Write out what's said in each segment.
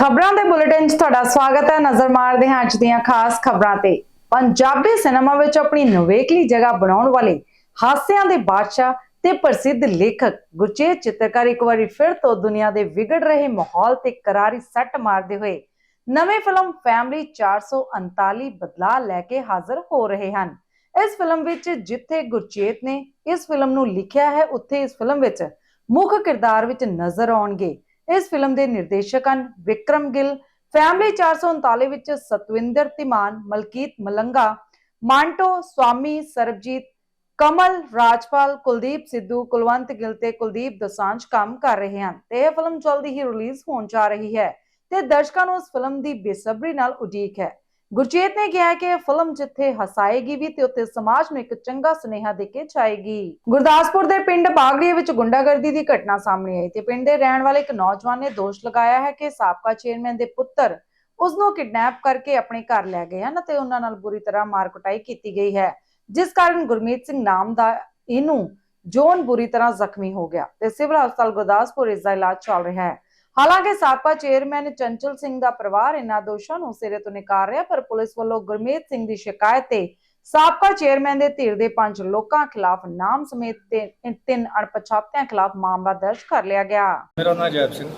ਖਬਰਾਂ ਦੇ ਬੁਲੇਟਿਨ 'ਚ ਤੁਹਾਡਾ ਸਵਾਗਤ ਹੈ। ਨਜ਼ਰ ਮਾਰਦੇ ਹਾਂ ਅੱਜ ਦੀਆਂ ਖਾਸ ਖਬਰਾਂ ਤੇ। ਪੰਜਾਬੀ ਸਿਨੇਮਾ ਵਿੱਚ ਆਪਣੀ ਨਵੇਕਲੀ ਜਗ੍ਹਾ ਬਣਾਉਣ ਵਾਲੇ ਹਾਸਿਆਂ ਦੇ ਬਾਦਸ਼ਾਹ ਤੇ ਪ੍ਰਸਿੱਧ ਲੇਖਕ ਗੁਰਚੇਤ ਚਿੱਤਰਕਾਰ ਇੱਕ ਵਾਰੀ ਫਿਰ ਤੋਂ ਦੁਨੀਆ ਦੇ ਵਿਗੜ ਰਹੇ ਮਾਹੌਲ ਤੇ ਕਰਾਰੀ ਸੱਟ ਮਾਰਦੇ ਹੋਏ ਨਵੇਂ ਫਿਲਮ ਫੈਮਿਲੀ 439 ਬਦਲਾ ਲੈ ਕੇ ਹਾਜ਼ਰ ਹੋ ਰਹੇ ਹਨ। ਇਸ ਫਿਲਮ ਵਿੱਚ ਜਿੱਥੇ ਗੁਰਚੇਤ ਨੇ ਇਸ ਫਿਲਮ ਨੂੰ ਲਿਖਿਆ ਹੈ, ਉੱਥੇ ਇਸ ਫਿਲਮ ਵਿੱਚ ਮੁੱਖ ਕਿਰਦਾਰ ਵਿੱਚ ਨਜ਼ਰ ਆਉਣਗੇ। ਇਸ ਫਿਲਮ ਦੇ ਨਿਰਦੇਸ਼ਕ ਹਨ ਵਿਕਰਮ ਗਿੱਲ, ਫੈਮਿਲੀ 439 ਵਿੱਚ ਸਤਵਿੰਦਰ ਤਿਮਾਨ ਮਲਕੀਤ ਮਲੰਗਾ, ਮਾਂਟੋ ਸਵਾਮੀ, ਸਰਬਜੀਤ, ਕਮਲ ਰਾਜਪਾਲ, ਕੁਲਦੀਪ ਸਿੱਧੂ, ਕੁਲਵੰਤ ਗਿੱਲ ਤੇ ਕੁਲਦੀਪ ਦੋਸਾਂਝ ਕੰਮ ਕਰ ਰਹੇ ਹਨ ਤੇ ਇਹ ਫਿਲਮ ਜਲਦੀ ਹੀ ਰਿਲੀਜ਼ ਹੋਣ ਜਾ ਰਹੀ ਹੈ ਤੇ ਦਰਸ਼ਕਾਂ ਨੂੰ ਇਸ ਫਿਲਮ ਦੀ ਬੇਸਬਰੀ ਨਾਲ ਉਡੀਕ ਹੈ। ਗੁਰਜੀਤ ਨੇ ਕਿਹਾ ਕਿ ਇਹ ਫਿਲਮ ਜਿੱਥੇ ਹਸਾਏਗੀ ਵੀ ਤੇ ਉੱਥੇ ਸਮਾਜ ਨੂੰ ਇੱਕ ਚੰਗਾ ਸੁਨੇਹਾ ਦੇ ਕੇ ਜਾਏਗੀ ਗੁਰਦਾਸਪੁਰ ਦੇ ਪਿੰਡ ਬਾਗੜੀਏ ਵਿੱਚ ਗੁੰਡਾਗਰਦੀ ਦੀ ਘਟਨਾ ਸਾਹਮਣੇ ਆਈ ਤੇ ਪਿੰਡ ਦੇ ਰਹਿਣ ਵਾਲੇ ਇੱਕ ਨੌਜਵਾਨ ਨੇ ਦੋਸ਼ ਲਗਾਇਆ ਹੈ ਕਿ ਸਾਬਕਾ ਚੇਅਰਮੈਨ ਦੇ ਪੁੱਤਰ ਉਸ ਨੂੰ ਕਿਡਨੈਪ ਕਰਕੇ ਆਪਣੇ ਘਰ ਲੈ ਗਏ ਹਨ ਤੇ ਉਹਨਾਂ ਨਾਲ ਬੁਰੀ ਤਰ੍ਹਾਂ ਮਾਰ ਕੁਟਾਈ ਕੀਤੀ ਗਈ ਹੈ, ਜਿਸ ਕਾਰਨ ਗੁਰਮੀਤ ਸਿੰਘ ਨਾਮ ਦਾ ਇਹਨੂੰ ਜੋਨ ਬੁਰੀ ਤਰ੍ਹਾਂ ਜ਼ਖਮੀ ਹੋ ਗਿਆ ਤੇ ਸਿਵਲ ਹਸਪਤਾਲ ਗੁਰਦਾਸਪੁਰ ਇਸ ਦਾ ਇਲਾਜ ਚੱਲ ਰਿਹਾ ਹੈ। ਹਾਲਾਂਕਿ ਸਾਬਕਾ ਚੇਅਰਮੈਨ ਚੰਚਲ ਸਿੰਘ ਦਾ ਪਰਿਵਾਰ ਇਹਨਾਂ ਦੋਸ਼ਾਂ ਨੂੰ ਸਿਰੇ ਤੋਂ ਨਕਾਰ ਰਿਹਾ ਪਰ ਪੁਲਿਸ ਵੱਲੋਂ ਗੁਰਮੀਤ ਸਿੰਘ ਦੀ ਸ਼ਿਕਾਇਤ ਤੇ ਸਾਬਕਾ ਚੇਅਰਮੈਨ ਦੇ ਧਿਰ ਦੇ ਪੰਜ ਲੋਕਾਂ ਖਿਲਾਫ ਨਾਮ ਸਮੇਤ ਤੇ ਤਿੰਨ ਅਣਪਛਾਤਿਆਂ ਖਿਲਾਫ ਮਾਮਲਾ ਦਰਜ ਕਰ ਲਿਆ ਗਿਆ। ਮੇਰਾ ਨਾਮ ਜੈਪ ਸਿੰਘ।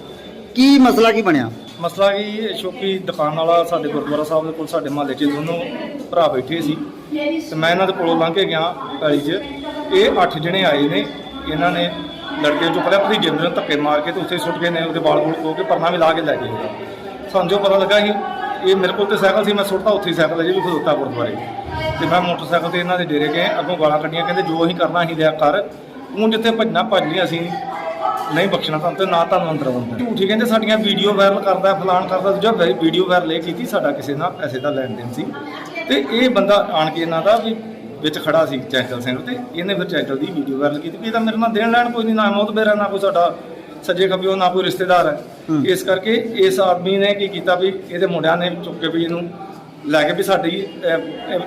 ਕੀ ਮਸਲਾ ਕੀ ਬਣਿਆ? ਮਸਲਾ ਕੀ ਸ਼ੋਕੀ ਦੁਕਾਨ ਵਾਲਾ ਸਾਡੇ ਗੁਰਦੁਆਰਾ ਸਾਹਿਬ ਦੇ ਕੋਲ ਸਾਡੇ ਮਹੱਲੇ 'ਚ ਦੋਨੋਂ ਭਰਾ ਬੈਠੇ ਸੀ ਤੇ ਮੈਂ ਇਹਨਾਂ ਦੇ ਕੋਲੋਂ ਲੰਘ ਕੇ ਗਿਆ ਗਲੀ 'ਚ। ਇਹ ਅੱਠ ਜਣੇ ਆਏ ਨੇ ਇਹਨਾਂ ਨੇ ਲੜਕੇ ਚੋਂ ਪਹਿਲਾਂ ਭਤੀਜੇ ਨੂੰ ਧੱਕੇ ਮਾਰ ਕੇ ਤੇ ਉੱਥੇ ਸੁੱਟ ਗਏ ਨੇ ਉਹਦੇ ਬਾਲ ਵੂਲ ਖੋ ਕੇ ਪਰਨਾ ਵੀ ਲਾ ਕੇ ਲੈ ਕੇ ਉਹਦਾ। ਸਾਨੂੰ ਜੋ ਪਤਾ ਲੱਗਾ ਸੀ, ਇਹ ਮੇਰੇ ਕੋਲ ਤੇ ਸਾਈਕਲ ਸੀ, ਮੈਂ ਸੁੱਟਦਾ ਉੱਥੇ ਹੀ ਸਾਈਕਲ ਅਜੇ ਵੀ ਖਲੋਤਾ ਗੁਰਦੁਆਰੇ। ਤੇ ਮੈਂ ਮੋਟਰਸਾਈਕਲ ਤੇ ਇਹਨਾਂ ਦੇ ਡੇਰੇ ਗਏ, ਅੱਗੋਂ ਗਾਲਾਂ ਕੱਢੀਆਂ, ਕਹਿੰਦੇ ਜੋ ਅਸੀਂ ਕਰਨਾ ਅਸੀਂ ਦਿਆ ਕਰ। ਹੁਣ ਜਿੱਥੇ ਭੱਜਣਾ ਭੱਜ ਲਈ ਅਸੀਂ ਨਹੀਂ ਬਖਸ਼ਣਾ ਤੁਹਾਨੂੰ ਤੇ ਨਾ ਤੁਹਾਨੂੰ ਅੰਦਰ ਆਉਂਦਾ ਝੂਠੀ ਕਹਿੰਦੇ, ਸਾਡੀਆਂ ਵੀਡੀਓ ਵਾਇਰਲ ਕਰਦਾ, ਫਲਾਣ ਕਰਦਾ, ਦੂਜਾ ਵੀਡੀਓ ਵਾਇਰਲ ਇਹ ਕੀਤੀ, ਸਾਡਾ ਕਿਸੇ ਨਾਲ ਪੈਸੇ ਦਾ ਲੈਣ ਦੇਣ ਸੀ। ਤੇ ਇਹ ਬੰਦਾ ਆਣ ਕੇ ਇਹਨਾਂ ਦਾ ਵੀ ਵਿੱਚ ਖੜਾ ਸੀ ਚੈਂਚਲ ਸਿੰਘ ਤੇ ਇਹਨੇ ਫਿਰ ਚੈਂਚਲ ਦੀ ਵੀਡੀਓ ਵਾਇਰਲ ਕੀਤੀ ਵੀ ਇਹ ਤਾਂ ਮੇਰੇ ਨਾਲ ਦੇਣ ਲੈਣ ਕੋਈ ਨਹੀਂ ਨਾ ਮੌਤ ਮੇਰਾ ਨਾ ਕੋਈ ਸਾਡਾ ਸੱਜੇ ਖੱਬਿਓ ਨਾ ਕੋਈ ਰਿਸ਼ਤੇਦਾਰ ਹੈ। ਇਸ ਕਰਕੇ ਇਸ ਆਦਮੀ ਨੇ ਕੀ ਕੀਤਾ ਵੀ ਇਹਦੇ ਮੁੰਡਿਆਂ ਨੇ ਚੁੱਕ ਕੇ ਵੀ ਇਹਨੂੰ ਲੈ ਕੇ ਵੀ ਸਾਡੀ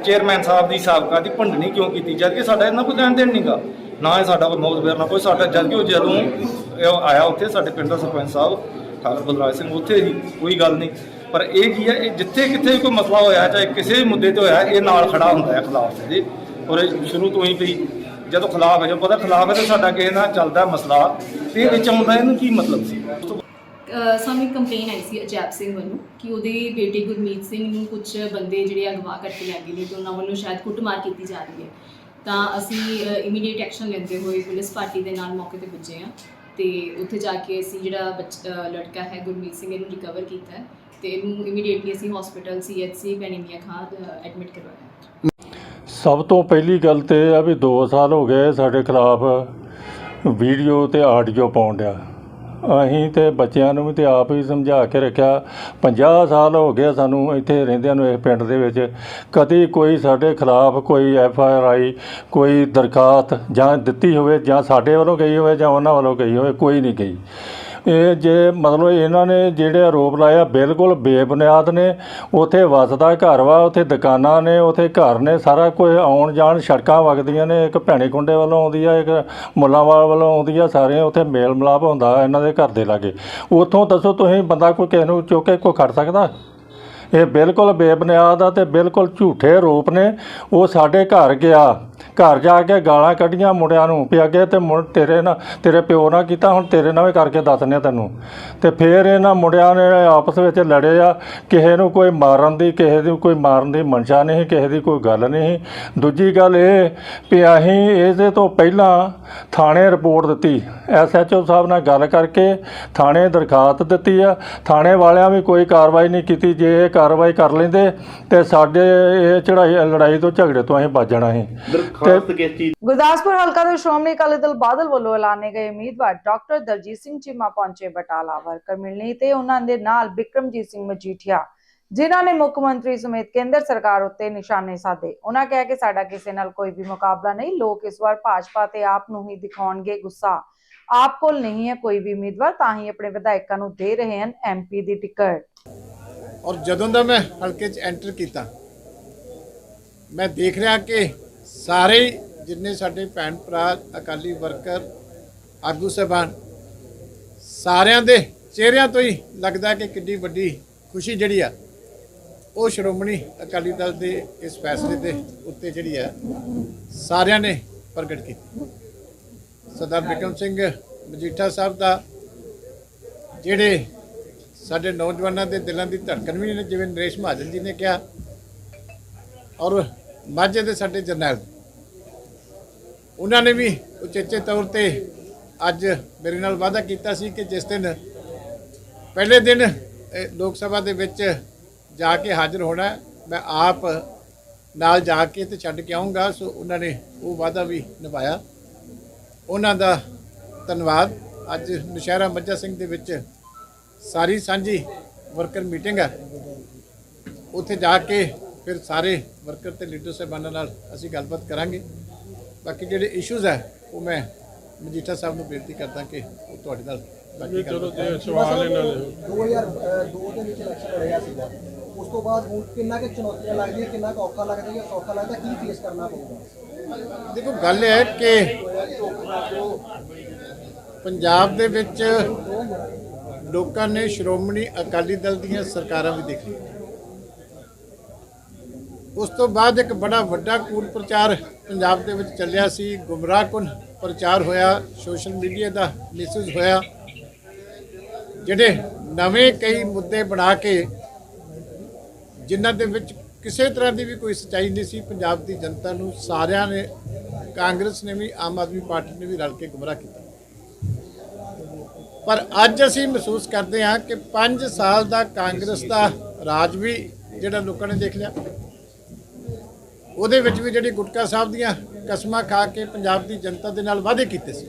ਚੇਅਰਮੈਨ ਸਾਹਿਬ ਦੀ ਸਾਬਕਾ ਦੀ ਭੰਡਣੀ ਕਿਉਂ ਕੀਤੀ ਜਦ ਕਿ ਸਾਡਾ ਇਹਨਾਂ ਕੋਈ ਲੈਣ ਦੇਣ ਨਹੀਂਗਾ ਨਾ ਇਹ ਸਾਡਾ ਕੋਈ ਮੌਤ ਬੇਰ ਨਾ ਕੋਈ ਸਾਡਾ ਜਦ ਕਿ ਉਹ ਜਦੋਂ ਆਇਆ ਉੱਥੇ ਸਾਡੇ ਪਿੰਡ ਦਾ ਸਰਪੰਚ ਸਾਹਿਬ ਠਾਕੁਰ ਬਲਰਾਜ ਸਿੰਘ ਉੱਥੇ ਹੀ ਕੋਈ ਗੱਲ ਨਹੀਂ ਪਰ ਇਹ ਕੀ ਹੈ, ਇਹ ਜਿੱਥੇ ਕਿੱਥੇ ਵੀ ਕੋਈ ਮਸਲਾ ਹੋਇਆ, ਚਾਹੇ ਕਿਸੇ ਵੀ ਮੁੱਦੇ ਤੇ ਹੋਇਆ, ਇਹ ਨਾਲ ਖੜਾ ਹੁੰਦਾ ਹੈ ਖਿਲਾਫ ਦੇ ਔਰ ਇਹ ਸ਼ੁਰੂ ਤੋਂ ਹੀ ਵੀ ਜਦੋਂ ਖਿਲਾਫ ਹੈ, ਜਦੋਂ ਪਤਾ ਖਿਲਾਫ ਹੈ, ਤੇ ਸਾਡਾ ਕਿਸੇ ਨਾਲ ਚੱਲਦਾ ਮਸਲਾ। ਤੇ ਇਹ ਵਿੱਚ ਆਉਂਦਾ, ਇਹਨੂੰ ਕੀ ਮਤਲਬ ਸੀ? ਸਾਨੂੰ ਇੱਕ ਕੰਪਲੇਨ ਆਈ ਸੀ ਅਜੈਬ ਸਿੰਘ ਵੱਲੋਂ ਕਿ ਉਹਦੇ ਬੇਟੇ ਗੁਰਮੀਤ ਸਿੰਘ ਨੂੰ ਕੁਝ ਬੰਦੇ ਜਿਹੜੇ ਅਗਵਾ ਕਰਕੇ ਲੈ ਗਏ ਨੇ ਤੇ ਉਹਨਾਂ ਵੱਲੋਂ ਸ਼ਾਇਦ ਕੁੱਟਮਾਰ ਕੀਤੀ ਜਾ ਰਹੀ ਹੈ। ਤਾਂ ਅਸੀਂ ਇਮੀਡੀਏਟ ਐਕਸ਼ਨ ਲੈਂਦੇ ਹੋਏ ਪੁਲਿਸ ਪਾਰਟੀ ਦੇ ਨਾਲ ਮੌਕੇ ਤੇ ਪੁੱਜੇ ਹਾਂ ਤੇ ਉੱਥੇ ਜਾ ਕੇ ਅਸੀਂ ਜਿਹੜਾ ਬੱਚ- ਲੜਕਾ ਹੈ ਗੁਰਮੀਤ ਸਿੰਘ, ਇਹਨੂੰ ਰਿਕਵਰ ਕੀਤਾ ਹੈ। ਤੇ ਇਹਨੂੰ ਇਮੀਡੀਏਟਲੀ ਅਸੀਂ ਹਸਪੀਟਲ ਸੀਐਚਸੀ ਪੈਨੀਮੀਆ ਖਾਂ ਐਡਮਿਟ ਕਰਵਾਇਆ। ਸਭ ਤੋਂ ਪਹਿਲੀ ਗੱਲ ਤੇ ਇਹ ਆ ਵੀ 2 ਸਾਲ ਹੋ ਗਏ ਸਾਡੇ ਖਿਲਾਫ ਵੀਡੀਓ ਤੇ ਆਡੀਓ ਪਾਉਣ ਡਿਆ। ਅਸੀਂ ਤੇ ਬੱਚਿਆਂ ਨੂੰ ਵੀ ਤੇ ਆਪ ਹੀ ਸਮਝਾ ਕੇ ਰੱਖਿਆ 50 ਸਾਲ ਹੋ ਗਏ ਸਾਨੂੰ ਇੱਥੇ ਰਹਿੰਦਿਆਂ ਨੂੰ ਇਸ ਪਿੰਡ ਦੇ ਵਿੱਚ। ਕਦੀ ਕੋਈ ਸਾਡੇ ਖਿਲਾਫ ਕੋਈ ਐਫ ਆਈ ਆਰ ਆਈ ਕੋਈ ਦਰਖਾਸਤ ਜਾਂ ਦਿੱਤੀ ਹੋਵੇ ਜਾਂ ਸਾਡੇ ਵੱਲੋਂ ਗਈ ਹੋਵੇ ਜਾਂ ਉਹਨਾਂ ਵੱਲੋਂ ਗਈ ਹੋਵੇ, ਕੋਈ ਨਹੀਂ ਗਈ ਇਹ ਜੇ ਮਤਲਬ ਇਹਨਾਂ ਨੇ ਜਿਹੜੇ ਆਰੋਪ ਲਾਇਆ ਬਿਲਕੁਲ ਬੇਬੁਨਿਆਦ ਨੇ, ਉਥੇ ਵਸਦਾ ਘਰ ਵਾ, ਉਥੇ ਦੁਕਾਨਾਂ ਨੇ, ਉਥੇ ਘਰ ਨੇ, ਸਾਰਾ ਕੁਝ ਆਉਣ ਜਾਣ ਸੜਕਾਂ ਵਗਦੀਆਂ ਨੇ, ਇੱਕ ਭੈਣੇ ਕੁੰਡੇ ਵੱਲੋਂ ਆਉਂਦੀ ਆ, ਇੱਕ ਮੁੱਲਾਂਵਾਲ ਵੱਲੋਂ ਆਉਂਦੀ ਆ ਸਾਰੇ ਉਥੇ ਮੇਲ ਮਿਲਾਪ ਹੁੰਦਾ ਇਹਨਾਂ ਦੇ ਘਰ ਦੇ ਲਾਗੇ। ਉਥੋਂ ਦੱਸੋ ਤੁਸੀਂ ਬੰਦਾ ਕੋਈ ਕਿਸੇ ਨੂੰ ਚੁੱਕ ਕੇ ਕੋਈ ਖੜ ਸਕਦਾ? ਇਹ ਬਿਲਕੁਲ ਬੇਬੁਨਿਆਦ ਆ ਤੇ ਬਿਲਕੁਲ ਝੂਠੇ ਰੂਪ ਨੇ। ਉਹ ਸਾਡੇ ਘਰ ਗਿਆ ਘਰ ਜਾ ਕੇ ਗਾਲਾਂ ਕੱਢੀਆਂ ਮੁੰਡਿਆਂ ਨੂੰ ਵੀ ਅੱਗੇ ਤੇ ਮੁੰ, ਤੇਰੇ ਨਾਲ ਤੇਰੇ ਪਿਓ ਨਾਲ ਕੀਤਾ, ਹੁਣ ਤੇਰੇ ਨਾਲ ਵੀ ਕਰਕੇ ਦੱਸਨੇ ਤੈਨੂੰ। ਤੇ ਫਿਰ ਇਹਨਾਂ ਮੁੰਡਿਆਂ ਨੇ ਆਪਸ ਵਿੱਚ ਲੜੇ ਆ, ਕਿਸੇ ਨੂੰ ਕੋਈ ਮਾਰਨ ਦੀ, ਕਿਸੇ ਦੀ ਕੋਈ ਮਾਰਨ ਦੀ ਮਨਸ਼ਾ ਨਹੀਂ, ਕਿਸੇ ਦੀ ਕੋਈ ਗੱਲ ਨਹੀਂ। ਦੂਜੀ ਗੱਲ ਇਹ ਵੀ ਅਸੀਂ ਇਹਦੇ ਤੋਂ ਪਹਿਲਾਂ ਥਾਣੇ ਰਿਪੋਰਟ ਦਿੱਤੀ। ਐਸਐਚਓ ਸਾਹਿਬ ਨਾਲ ਗੱਲ ਕਰਕੇ ਥਾਣੇ ਦਰਖਾਸਤ ਦਿੱਤੀ ਆ। ਥਾਣੇ ਵਾਲਿਆਂ ਵੀ ਕੋਈ ਕਾਰਵਾਈ ਨਹੀਂ ਕੀਤੀ। ਜੇ ਇਹ ਕਾਰਵਾਈ ਕਰ ਲੈਂਦੇ ਤੇ ਸਾਡੇ ਇਹ ਚੜਾਈ ਲੜਾਈ ਤੋਂ ਝਗੜੇ ਤੋਂ ਅਸੀਂ ਬਚ ਜਾਣਾ ਸੀ। ਕਿਸ ਚੀਜ਼ ਗੁਰਦਾਸਪੁਰ ਹਲਕਾ ਦੇ ਸ਼੍ਰੋਮਣੀ ਅਕਾਲੀ ਦਲ ਬਾਦਲ ਵੱਲੋਂ ਐਲਾਨੇ ਗਏ ਉਮੀਦਵਾਰ ਡਾਕਟਰ ਦਲਜੀਤ ਸਿੰਘ ਚੀਮਾ ਪਹੁੰਚੇ ਬਟਾਲਾ ਵਰਕਰ ਮਿਲਣੀ ਤੇ ਉਹਨਾਂ ਦੇ ਨਾਲ ਬਿਕਰਮਜੀਤ ਸਿੰਘ ਮਜੀਠੀਆ ਜਿਨ੍ਹਾਂ ਨੇ ਮੁੱਖ ਮੰਤਰੀ ਸਮੇਤ ਕੇਂਦਰ ਸਰਕਾਰ ਉੱਤੇ ਨਿਸ਼ਾਨੇ ਸਾਧੇ। ਉਹਨਾਂ ਕਿਹਾ ਕਿ ਸਾਡਾ ਕਿਸੇ ਨਾਲ ਕੋਈ ਵੀ ਮੁਕਾਬਲਾ ਨਹੀਂ ਲੋਕ ਇਸ ਵਾਰ ਭਾਜਪਾ ਤੇ ਆਪ ਨੂੰ ਹੀ ਦਿਖਾਉਣਗੇ ਗੁੱਸਾ। ਆਪ ਕੋਲ ਨਹੀਂ ਹੈ ਕੋਈ ਵੀ ਉਮੀਦਵਾਰ ਤਾਂ ਹੀ ਆਪਣੇ ਵਿਧਾਇਕਾਂ ਨੂੰ ਦੇ ਰਹੇ ਹਨ ਐਮਪੀ ਦੀ ਟਿਕਟ। ਔਰ ਜਦੋਂ ਦਾ ਮੈਂ ਹਲਕੇ 'ਚ ਐਂਟਰ ਕੀਤਾ ਮੈਂ ਦੇਖ ਰਿਹਾ ਕਿ ਸਾਰੇ ਜਿੰਨੇ ਸਾਡੇ ਭੈਣ ਭਰਾ, ਅਕਾਲੀ ਵਰਕਰ, ਆਗੂ ਸਹਿਬਾਨ, ਸਾਰਿਆਂ ਦੇ ਚਿਹਰਿਆਂ ਤੋਂ ਹੀ ਲੱਗਦਾ ਕਿ ਕਿੰਨੀ ਵੱਡੀ ਖੁਸ਼ੀ ਜਿਹੜੀ ਆ, ਉਹ ਸ਼੍ਰੋਮਣੀ ਅਕਾਲੀ ਦਲ ਦੇ ਇਸ ਫੈਸਲੇ ਦੇ ਉੱਤੇ ਜਿਹੜੀ ਆ, ਸਾਰਿਆਂ ਨੇ ਪ੍ਰਗਟ ਕੀਤੀ। ਸਰਦਾਰ ਬਿਕਰਮ ਸਿੰਘ ਮਜੀਠਾ ਸਾਹਿਬ ਦਾ ਜਿਹੜੇ ਸਾਡੇ ਨੌਜਵਾਨਾਂ ਦੇ ਦਿਲਾਂ ਦੀ ਧੜਕਣ ਵੀ ਨੇ, ਜਿਵੇਂ ਨਰੇਸ਼ ਮਹਾਜਨ ਜੀ ਨੇ ਕਿਹਾ, ਔਰ ਮਾਝੇ ਦੇ ਸਾਡੇ ਜਰਨੈਲ ਉਹਨਾਂ ਨੇ ਵੀ ਉਚੇਚੇ ਤੌਰ ਤੇ ਅੱਜ ਮੇਰੇ ਨਾਲ ਵਾਅਦਾ ਕੀਤਾ ਸੀ ਕਿ ਜਿਸ ਦਿਨ ਪਹਿਲੇ ਦਿਨ ਲੋਕ ਸਭਾ ਦੇ ਵਿੱਚ ਜਾ ਕੇ ਹਾਜ਼ਰ ਹੋਣਾ, ਮੈਂ ਆਪ ਨਾਲ ਜਾ ਕੇ ਤੇ ਛੱਡ ਕੇ ਆਉਂਗਾ ਸੋ ਉਹਨਾਂ ਨੇ ਉਹ ਵਾਅਦਾ ਵੀ ਨਿਭਾਇਆ। ਉਹਨਾਂ ਦਾ ਧੰਨਵਾਦ। ਅੱਜ ਨਸ਼ਹਿਰਾ ਮੱਝਾ ਸਿੰਘ ਦੇ ਵਿੱਚ ਸਾਰੀ ਸਾਂਝੀ ਵਰਕਰ ਮੀਟਿੰਗ ਹੈ ਉੱਥੇ ਜਾ ਕੇ ਫਿਰ ਸਾਰੇ ਵਰਕਰ ਤੇ ਲੀਡਰ ਸਾਹਿਬਾਨਾਂ ਨਾਲ ਅਸੀਂ ਗੱਲਬਾਤ ਕਰਾਂਗੇ। ਬਾਕੀ ਜਿਹੜੇ ਇਸ਼ੂਜ਼ ਹੈ ਉਹ ਮੈਂ ਮਜੀਠਾ ਸਾਹਿਬ ਨੂੰ ਬੇਨਤੀ ਕਰਦਾ ਕਿ ਉਹ ਤੁਹਾਡੇ ਨਾਲ ਬਾਕੀ ਚਲੋ ਸਵਾਲ ਇਹਨਾਂ ਦੇ। 2002 ਦੇ ਵਿੱਚ ਇਲੈਕਸ਼ਨ ਲੜਿਆ ਸੀਗਾ। ਉਸ ਤੋਂ ਬਾਅਦ ਹੁਣ ਕਿੰਨਾ ਕਿ ਚੁਣੌਤੀਆਂ ਲੱਗਦੀਆਂ ਕਿੰਨਾ ਕੁ ਔਖਾ ਲੱਗਦਾ ਜਾਂ ਸੌਖਾ ਲੱਗਦਾ ਕੀ ਫੇਸ ਕਰਨਾ ਪਊਗਾ? ਦੇਖੋ ਗੱਲ ਇਹ ਹੈ ਕਿ ਪੰਜਾਬ ਦੇ ਵਿੱਚ ਲੋਕਾਂ ਨੇ ਸ਼੍ਰੋਮਣੀ ਅਕਾਲੀ ਦਲ ਦੀਆਂ ਸਰਕਾਰਾਂ ਵੀ ਦੇਖ ਲਈਆਂ ਉਸ ਤੋਂ ਬਾਅਦ ਇੱਕ ਬੜਾ ਵੱਡਾ ਕੂੜ ਪ੍ਰਚਾਰ ਪੰਜਾਬ ਦੇ ਵਿੱਚ ਚੱਲਿਆ ਸੀ ਗੁੰਮਰਾਹਕੁਨ ਪ੍ਰਚਾਰ ਹੋਇਆ, ਸੋਸ਼ਲ ਮੀਡੀਆ ਦਾ ਮਿਸਯੂਜ਼ ਹੋਇਆ, ਜਿਹੜੇ ਨਵੇਂ ਕਈ ਮੁੱਦੇ ਬਣਾ ਕੇ ਜਿਨ੍ਹਾਂ ਦੇ ਵਿੱਚ ਕਿਸੇ ਤਰ੍ਹਾਂ ਦੀ ਵੀ ਕੋਈ ਸੱਚਾਈ ਨਹੀਂ ਸੀ, ਪੰਜਾਬ ਦੀ ਜਨਤਾ ਨੂੰ ਸਾਰਿਆਂ ਨੇ, ਕਾਂਗਰਸ ਨੇ ਵੀ, ਆਮ ਆਦਮੀ ਪਾਰਟੀ ਨੇ ਵੀ ਰਲ ਕੇ ਗੁੰਮਰਾਹ ਕੀਤਾ। ਪਰ ਅੱਜ ਅਸੀਂ ਮਹਿਸੂਸ ਕਰਦੇ ਹਾਂ ਕਿ 5 ਸਾਲ ਦਾ ਕਾਂਗਰਸ ਦਾ ਰਾਜ ਵੀ ਜਿਹੜਾ ਲੋਕਾਂ ਨੇ ਦੇਖ ਲਿਆ। ਉਹਦੇ ਵਿੱਚ ਵੀ ਜਿਹੜੀ ਗੁਟਕਾ ਸਾਹਿਬ ਦੀਆਂ ਕਸਮਾਂ ਖਾ ਕੇ ਪੰਜਾਬ ਦੀ ਜਨਤਾ ਦੇ ਨਾਲ ਵਾਅਦੇ ਕੀਤੇ ਸੀ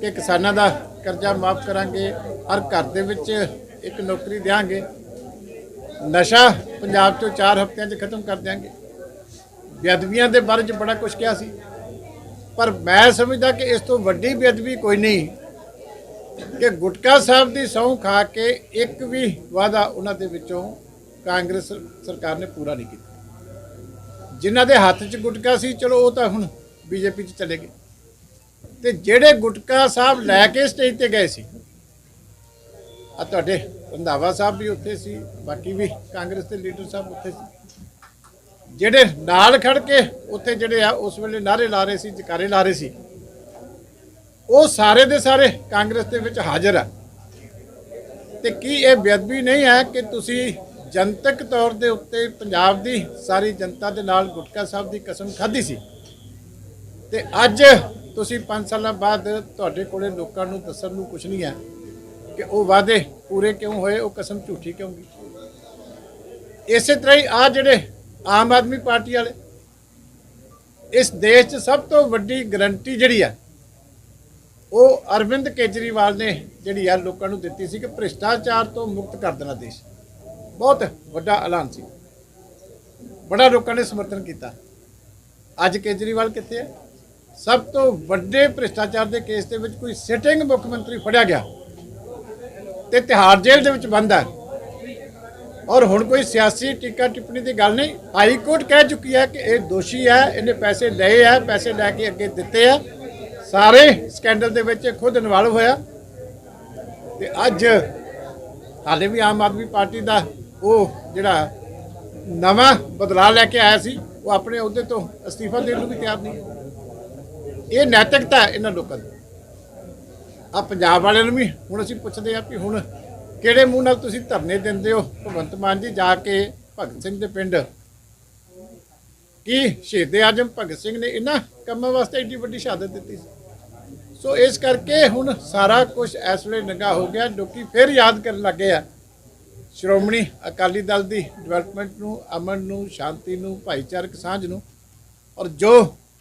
ਕਿ ਕਿਸਾਨਾਂ ਦਾ ਕਰਜ਼ਾ ਮਾਫ ਕਰਾਂਗੇ, ਹਰ ਘਰ ਦੇ ਵਿੱਚ ਇੱਕ ਨੌਕਰੀ ਦੇਵਾਂਗੇ ਨਸ਼ਾ ਪੰਜਾਬ ਚੋਂ 4 ਹਫ਼ਤਿਆਂ 'ਚ ਖਤਮ ਕਰ ਦਿਆਂਗੇ। ਬੇਅਦਬੀਆਂ ਦੇ ਬਾਰੇ 'ਚ ਬੜਾ ਕੁਝ ਕਿਹਾ ਸੀ। ਪਰ ਮੈਂ ਸਮਝਦਾ ਕਿ ਇਸ ਤੋਂ ਵੱਡੀ ਬੇਅਦਬੀ ਕੋਈ ਨਹੀਂ। ਕਿ ਗੁਟਕਾ ਸਾਹਿਬ ਦੀ ਸਹੁੰ ਖਾ ਕੇ ਇੱਕ ਵੀ ਵਾਅਦਾ ਉਹਨਾਂ ਦੇ ਵਿੱਚੋਂ ਕਾਂਗਰਸ ਸਰਕਾਰ ਨੇ ਪੂਰਾ ਨਹੀਂ ਕੀਤਾ। ਜਿਨ੍ਹਾਂ ਦੇ ਹੱਥ 'ਚ ਗੁਟਕਾ ਸੀ, ਚਲੋ ਉਹ ਤਾਂ ਹੁਣ ਬੀਜੇਪੀ 'ਚ ਚਲੇ ਗਏ। ਤੇ ਜਿਹੜੇ ਗੁਟਕਾ ਸਾਹਿਬ ਲੈ ਕੇ ਸਟੇਜ ਤੇ ਗਏ ਸੀ ਆ ਤੁਹਾਡੇ ਰੰਧਾਵਾ ਸਾਹਿਬ ਵੀ ਉੱਥੇ ਸੀ, ਬਾਕੀ ਵੀ ਕਾਂਗਰਸ ਦੇ ਲੀਡਰ ਸਾਹਿਬ ਉੱਥੇ ਸੀ। ਜਿਹੜੇ ਨਾਲ ਖੜ ਕੇ ਉੱਥੇ ਜਿਹੜੇ ਆ, ਉਸ ਵੇਲੇ ਨਾਰੇ ਲਾ ਰਹੇ ਸੀ, ਜਕਾਰੇ ਲਾ ਰਹੇ ਸੀ, ਉਹ ਸਾਰੇ ਦੇ ਸਾਰੇ ਕਾਂਗਰਸ ਦੇ ਵਿੱਚ ਹਾਜ਼ਰ ਆ। ਤੇ ਕੀ ਇਹ ਬੇਅਦਬੀ ਨਹੀਂ ਹੈ ਕਿ ਤੁਸੀਂ ਜਨਤਕ ਤੌਰ ਦੇ ਉੱਤੇ ਪੰਜਾਬ ਦੀ ਸਾਰੀ ਜਨਤਾ ਦੇ ਨਾਲ ਗੁਟਕਾ ਸਾਹਿਬ ਦੀ ਕਸਮ ਖਾਧੀ ਸੀ। ਤੇ ਅੱਜ ਤੁਸੀਂ 5 ਸਾਲਾਂ ਬਾਅਦ ਤੁਹਾਡੇ ਕੋਲੇ ਲੋਕਾਂ ਨੂੰ ਦੱਸਣ ਨੂੰ ਕੁਝ ਨਹੀਂ ਹੈ ਕਿ ਉਹ ਵਾਅਦੇ ਪੂਰੇ ਕਿਉਂ ਹੋਏ, ਉਹ ਕਸਮ ਝੂਠੀ ਕਿਉਂ ਗਈ? ਇਸੇ ਤਰ੍ਹਾਂ ਹੀ ਆ ਜਿਹੜੇ ਆਮ ਆਦਮੀ ਪਾਰਟੀ ਵਾਲੇ, ਇਸ ਦੇਸ਼ 'ਚ ਸਭ ਤੋਂ ਵੱਡੀ ਗਰੰਟੀ ਜਿਹੜੀ ਆ, ਉਹ ਅਰਵਿੰਦ ਕੇਜਰੀਵਾਲ ਨੇ ਜਿਹੜੀ ਆ ਲੋਕਾਂ ਨੂੰ ਦਿੱਤੀ ਸੀ ਕਿ ਭ੍ਰਿਸ਼ਟਾਚਾਰ ਤੋਂ ਮੁਕਤ ਕਰ ਦੇਣਾ ਦੇਸ਼। ਬਹੁਤ ਵੱਡਾ ਐਲਾਨ ਸੀ। ਬੜਾ ਲੋਕਾਂ ਨੇ ਸਮਰਥਨ ਕੀਤਾ। ਅੱਜ ਕੇਜਰੀਵਾਲ ਕਿੱਥੇ ਹੈ? ਸਭ ਤੋਂ ਵੱਡੇ ਭ੍ਰਿਸ਼ਟਾਚਾਰ ਦੇ ਕੇਸ ਦੇ ਵਿੱਚ ਕੋਈ ਸਿਟਿੰਗ ਮੁੱਖ ਮੰਤਰੀ ਫੜਿਆ ਗਿਆ। ਤੇ ਤਿਹਾੜ ਜੇਲ੍ਹ ਦੇ ਵਿੱਚ ਬੰਦ ਹੈ। ਔਰ ਹੁਣ ਕੋਈ ਸਿਆਸੀ ਟਿੱਕਾ ਟਿੱਪਣੀ ਦੀ ਗੱਲ ਨਹੀਂ, ਹਾਈ ਕੋਰਟ ਕਹਿ ਚੁੱਕੀ ਹੈ ਕਿ ਇਹ ਦੋਸ਼ੀ ਹੈ, ਇਹਨੇ ਪੈਸੇ ਲਏ ਹੈ, ਪੈਸੇ ਲੈ ਕੇ ਅੱਗੇ ਦਿੱਤੇ ਆ ਸਾਰੇ ਸਕੈਂਡਲ ਦੇ ਵਿੱਚ ਇਹ ਖੁਦ ਇਨਵੋਲਵ ਹੋਇਆ। ਤੇ ਅੱਜ ਹਾਲੇ ਵੀ ਆਮ ਆਦਮੀ ਪਾਰਟੀ ਦਾ ਉਹ ਜਿਹੜਾ ਨਵਾਂ ਬਦਲਾਅ ਲੈ ਕੇ ਆਇਆ ਸੀ, ਉਹ ਆਪਣੇ ਅਹੁਦੇ ਤੋਂ ਅਸਤੀਫਾ ਦੇਣ ਨੂੰ ਵੀ ਤਿਆਰ ਨਹੀਂ ਇਹ ਨੈਤਿਕਤਾ ਹੈ ਇਹਨਾਂ ਲੋਕਾਂ ਦੀ। ਆ ਪੰਜਾਬ ਵਾਲਿਆਂ ਨੂੰ ਵੀ ਹੁਣ ਅਸੀਂ ਪੁੱਛਦੇ ਆ ਕਿ ਹੁਣ ਕਿਹੜੇ ਮੂੰਹ ਨਾਲ ਤੁਸੀਂ ਧਰਨੇ ਦਿੰਦੇ ਹੋ? ਭਗਵੰਤ ਮਾਨ ਜੀ ਜਾ ਕੇ ਭਗਤ ਸਿੰਘ ਦੇ ਪਿੰਡ। ਕੀ ਸ਼ਹੀਦ ਆਜਮ ਭਗਤ ਸਿੰਘ ਨੇ ਇਹਨਾਂ ਕੰਮਾਂ ਵਾਸਤੇ ਏਡੀ ਵੱਡੀ ਸ਼ਹਾਦਤ ਦਿੱਤੀ ਸੀ? ਸੋ ਇਸ ਕਰਕੇ ਹੁਣ ਸਾਰਾ ਕੁਝ ਇਸ ਵੇਲੇ ਨੰਗਾ ਹੋ ਗਿਆ, ਲੋਕੀ ਫਿਰ ਯਾਦ ਕਰਨ ਲੱਗੇ ਆ ਸ਼੍ਰੋਮਣੀ ਅਕਾਲੀ ਦਲ ਦੀ ਡਿਵੈਲਪਮੈਂਟ ਨੂੰ, ਅਮਨ ਨੂੰ, ਸ਼ਾਂਤੀ ਨੂੰ, ਭਾਈਚਾਰਕ ਸਾਂਝ ਨੂੰ ਔਰ ਜੋ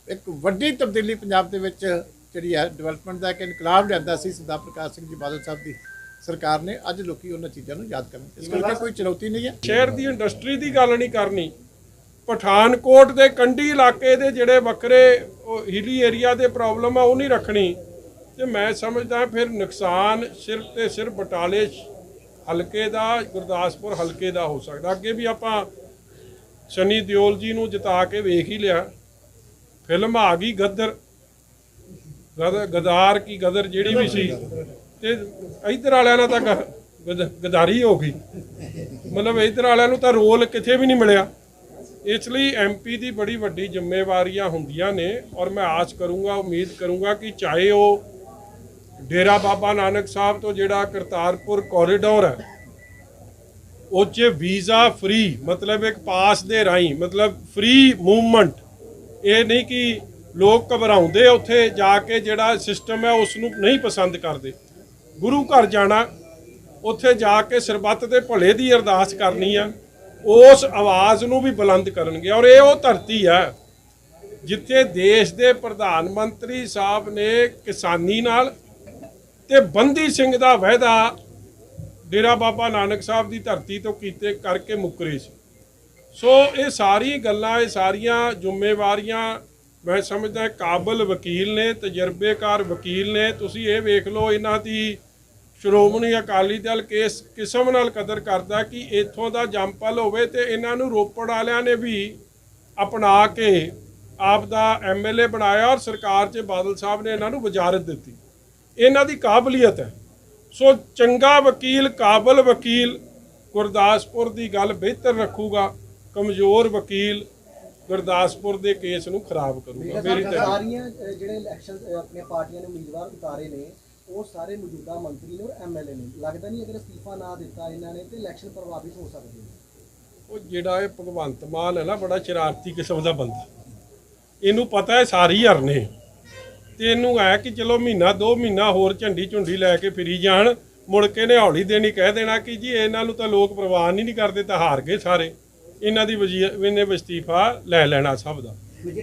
ਇੱਕ ਵੱਡੀ ਤਬਦੀਲੀ ਪੰਜਾਬ ਦੇ ਵਿੱਚ ਜਿਹੜੀ ਹੈ ਡਿਵੈਲਪਮੈਂਟ ਦਾ ਇੱਕ ਇਨਕਲਾਬ ਲਿਆਂਦਾ ਸੀ ਸਰਦਾਰ ਪ੍ਰਕਾਸ਼ ਸਿੰਘ ਜੀ ਬਾਦਲ ਸਾਹਿਬ ਦੀ ਸਰਕਾਰ ਨੇ, ਅੱਜ ਲੋਕੀ ਉਹਨਾਂ ਚੀਜ਼ਾਂ ਨੂੰ ਯਾਦ ਕਰਨ। ਇਸ ਕਰਕੇ ਕੋਈ ਚੁਣੌਤੀ ਨਹੀਂ ਹੈ। ਸ਼ਹਿਰ ਦੀ ਇੰਡਸਟਰੀ ਦੀ ਗੱਲ ਨਹੀਂ ਕਰਨੀ। ਪਠਾਨਕੋਟ ਦੇ ਕੰਢੀ ਇਲਾਕੇ ਦੇ ਜਿਹੜੇ ਵੱਖਰੇ ਹਿਲੀ ਏਰੀਆ ਦੇ ਪ੍ਰੋਬਲਮ ਆ, ਉਹ ਨਹੀਂ ਰੱਖਣੀ। ਤੇ ਮੈਂ ਸਮਝਦਾ ਫਿਰ ਨੁਕਸਾਨ ਸਿਰਫ ਤੇ ਸਿਰਫ ਬਟਾਲੇ ਹਲਕੇ ਦਾ, ਗੁਰਦਾਸਪੁਰ ਹਲਕੇ ਦਾ ਹੋ ਸਕਦਾ। ਅੱਗੇ ਵੀ ਆਪਾਂ ਸ਼ਨੀ ਦਿਓਲ ਜੀ ਨੂੰ ਜਿਤਾ ਕੇ ਵੇਖ ਹੀ ਲਿਆ। ਫਿਲਮ ਆ ਗਈ ਗਦਰ। ਗਦਾਰ ਕੀ ਗਦਰ ਜਿਹੜੀ ਵੀ ਸੀ। ਤੇ ਇੱਧਰ ਵਾਲਿਆਂ ਨਾਲ ਤਾਂ ਗਦਾਰੀ ਹੋ ਗਈ। ਮਤਲਬ ਇੱਧਰ ਵਾਲਿਆਂ ਨੂੰ ਤਾਂ ਰੋਲ ਕਿਤੇ ਵੀ ਨਹੀਂ ਮਿਲਿਆ। ਇਸ ਲਈ ਐਮਪੀ ਦੀ ਬੜੀ ਵੱਡੀ ਜ਼ਿੰਮੇਵਾਰੀਆਂ ਹੁੰਦੀਆਂ ਨੇ। ਔਰ ਮੈਂ ਆਸ ਕਰੂੰਗਾ, ਉਮੀਦ ਕਰੂੰਗਾ ਕਿ ਚਾਹੇ ਉਹ ਡੇਰਾ ਬਾਬਾ ਨਾਨਕ ਸਾਹਿਬ ਤੋਂ ਜਿਹੜਾ ਕਰਤਾਰਪੁਰ ਕੋਰੀਡੋਰ ਹੈ, ਉਹ 'ਚ ਵੀਜ਼ਾ ਫ੍ਰੀ ਮਤਲਬ ਇੱਕ ਪਾਸ ਦੇ ਰਾਹੀਂ, ਮਤਲਬ ਫ੍ਰੀ ਮੂਵਮੈਂਟ ਇਹ ਨਹੀਂ ਕਿ ਲੋਕ ਘਬਰਾਉਂਦੇ ਉੱਥੇ ਜਾ ਕੇ ਜਿਹੜਾ ਸਿਸਟਮ ਹੈ ਉਸ ਨੂੰ ਨਹੀਂ ਪਸੰਦ ਕਰਦੇ। ਗੁਰੂ ਘਰ ਜਾਣਾ, ਉੱਥੇ ਜਾ ਕੇ ਸਰਬੱਤ ਦੇ ਭਲੇ ਦੀ ਅਰਦਾਸ ਕਰਨੀ ਆ, ਉਸ ਆਵਾਜ਼ ਨੂੰ ਵੀ ਬੁਲੰਦ ਕਰਨਗੇ। ਔਰ ਇਹ ਉਹ ਧਰਤੀ ਹੈ, ਜਿੱਥੇ ਦੇਸ਼ ਦੇ ਪ੍ਰਧਾਨ ਮੰਤਰੀ ਸਾਹਿਬ ਨੇ ਕਿਸਾਨੀ ਨਾਲ ਤੇ ਬੰਦੀ ਸਿੰਘ ਦਾ ਵਾਅਦਾ ਡੇਰਾ ਬਾਬਾ ਨਾਨਕ ਸਾਹਿਬ ਦੀ ਧਰਤੀ ਤੋਂ ਕੀਤੇ ਕਰਕੇ ਮੁੱਕਰੇ ਸੀ। ਸੋ ਇਹ ਸਾਰੀ ਗੱਲਾਂ, ਇਹ ਸਾਰੀਆਂ ਜ਼ਿੰਮੇਵਾਰੀਆਂ ਮੈਂ ਸਮਝਦਾ ਕਾਬਲ ਵਕੀਲ ਨੇ, ਤਜਰਬੇਕਾਰ ਵਕੀਲ ਨੇ। ਤੁਸੀਂ ਇਹ ਵੇਖ ਲਓ, ਇਹਨਾਂ ਦੀ ਸ਼੍ਰੋਮਣੀ ਅਕਾਲੀ ਦਲ ਕਿਸ ਕਿਸਮ ਨਾਲ ਕਦਰ ਕਰਦਾ ਕਿ ਇੱਥੋਂ ਦਾ ਜੰਪਲ ਹੋਵੇ ਤੇ ਇਹਨਾਂ ਨੂੰ ਰੋਪੜ ਵਾਲਿਆਂ ਨੇ ਵੀ ਅਪਣਾ ਕੇ ਆਪ ਦਾ ਐਮਐਲਏ ਬਣਾਇਆ ਔਰ ਸਰਕਾਰ 'ਚ ਬਾਦਲ ਸਾਹਿਬ ਨੇ ਇਹਨਾਂ ਨੂੰ ਵਜ਼ਾਰਤ ਦਿੱਤੀ। ਇਹਨਾਂ ਦੀ ਕਾਬਲੀਅਤ ਹੈ। ਸੋ ਚੰਗਾ ਵਕੀਲ ਕਾਬਲ ਵਕੀਲ ਗੁਰਦਾਸਪੁਰ ਦੀ ਗੱਲ ਬਿਹਤਰ ਰੱਖੂਗਾ। ਕਮਜ਼ੋਰ ਵਕੀਲ ਗੁਰਦਾਸਪੁਰ ਦੇ ਕੇਸ ਨੂੰ ਖਰਾਬ ਕਰੂਗਾ। ਮੇਰੀ ਤਾਂ ਸਾਰੀਆਂ ਜਿਹੜੇ ਇਲੈਕਸ਼ਨ ਪਾਰਟੀਆਂ ਨੇ ਉਮੀਦਵਾਰ ਉਤਾਰੇ ਨੇ ਉਹ ਸਾਰੇ ਮੌਜੂਦਾ ਮੰਤਰੀ ਨੇ ਔਰ ਐਮਐਲਏ ਨੇ। ਲੱਗਦਾ ਨਹੀਂ ਅਗਰ ਅਸਤੀਫਾ ਨਾ ਦਿੱਤਾ ਇਹਨਾਂ ਨੇ ਤੇ ਇਲੈਕਸ਼ਨ ਪ੍ਰਭਾਵਿਤ ਹੋ ਸਕਦੇ ਨੇ। ਉਹ ਜਿਹੜਾ ਇਹ ਭਗਵੰਤ ਮਾਨ ਹੈ ਨਾ ਬੜਾ ਸ਼ਰਾਰਤੀ ਕਿਸਮ ਦਾ ਬੰਦਾ। ਇਹਨੂੰ ਪਤਾ ਹੈ ਸਾਰੀ ਹਰਨੇ। ਤੇ ਇਹਨੂੰ ਐ ਕਿ ਚਲੋ ਮਹੀਨਾ, ਦੋ ਮਹੀਨਾ ਹੋਰ ਝੰਡੀ ਝੁੰਡੀ ਲੈ ਕੇ ਫਿਰੀ ਜਾਣ, ਮੁੜ ਕੇ ਨੇ ਹੌਲੀ ਦੇਣੀ ਕਹਿ ਦੇਣਾ ਕਿ ਜੀ ਇਹਨਾਂ ਨੂੰ ਤਾਂ ਲੋਕ ਪ੍ਰਵਾਨ ਹੀ ਨਹੀਂ ਕਰਦੇ, ਤਾਂ ਹਾਰ ਗਏ ਸਾਰੇ। ਇਹਨਾਂ ਦੀ ਵਜ਼ੀਰ ਇਹਨੇ ਅਸਤੀਫਾ ਲੈ ਲੈਣਾ ਸਭ ਦਾ।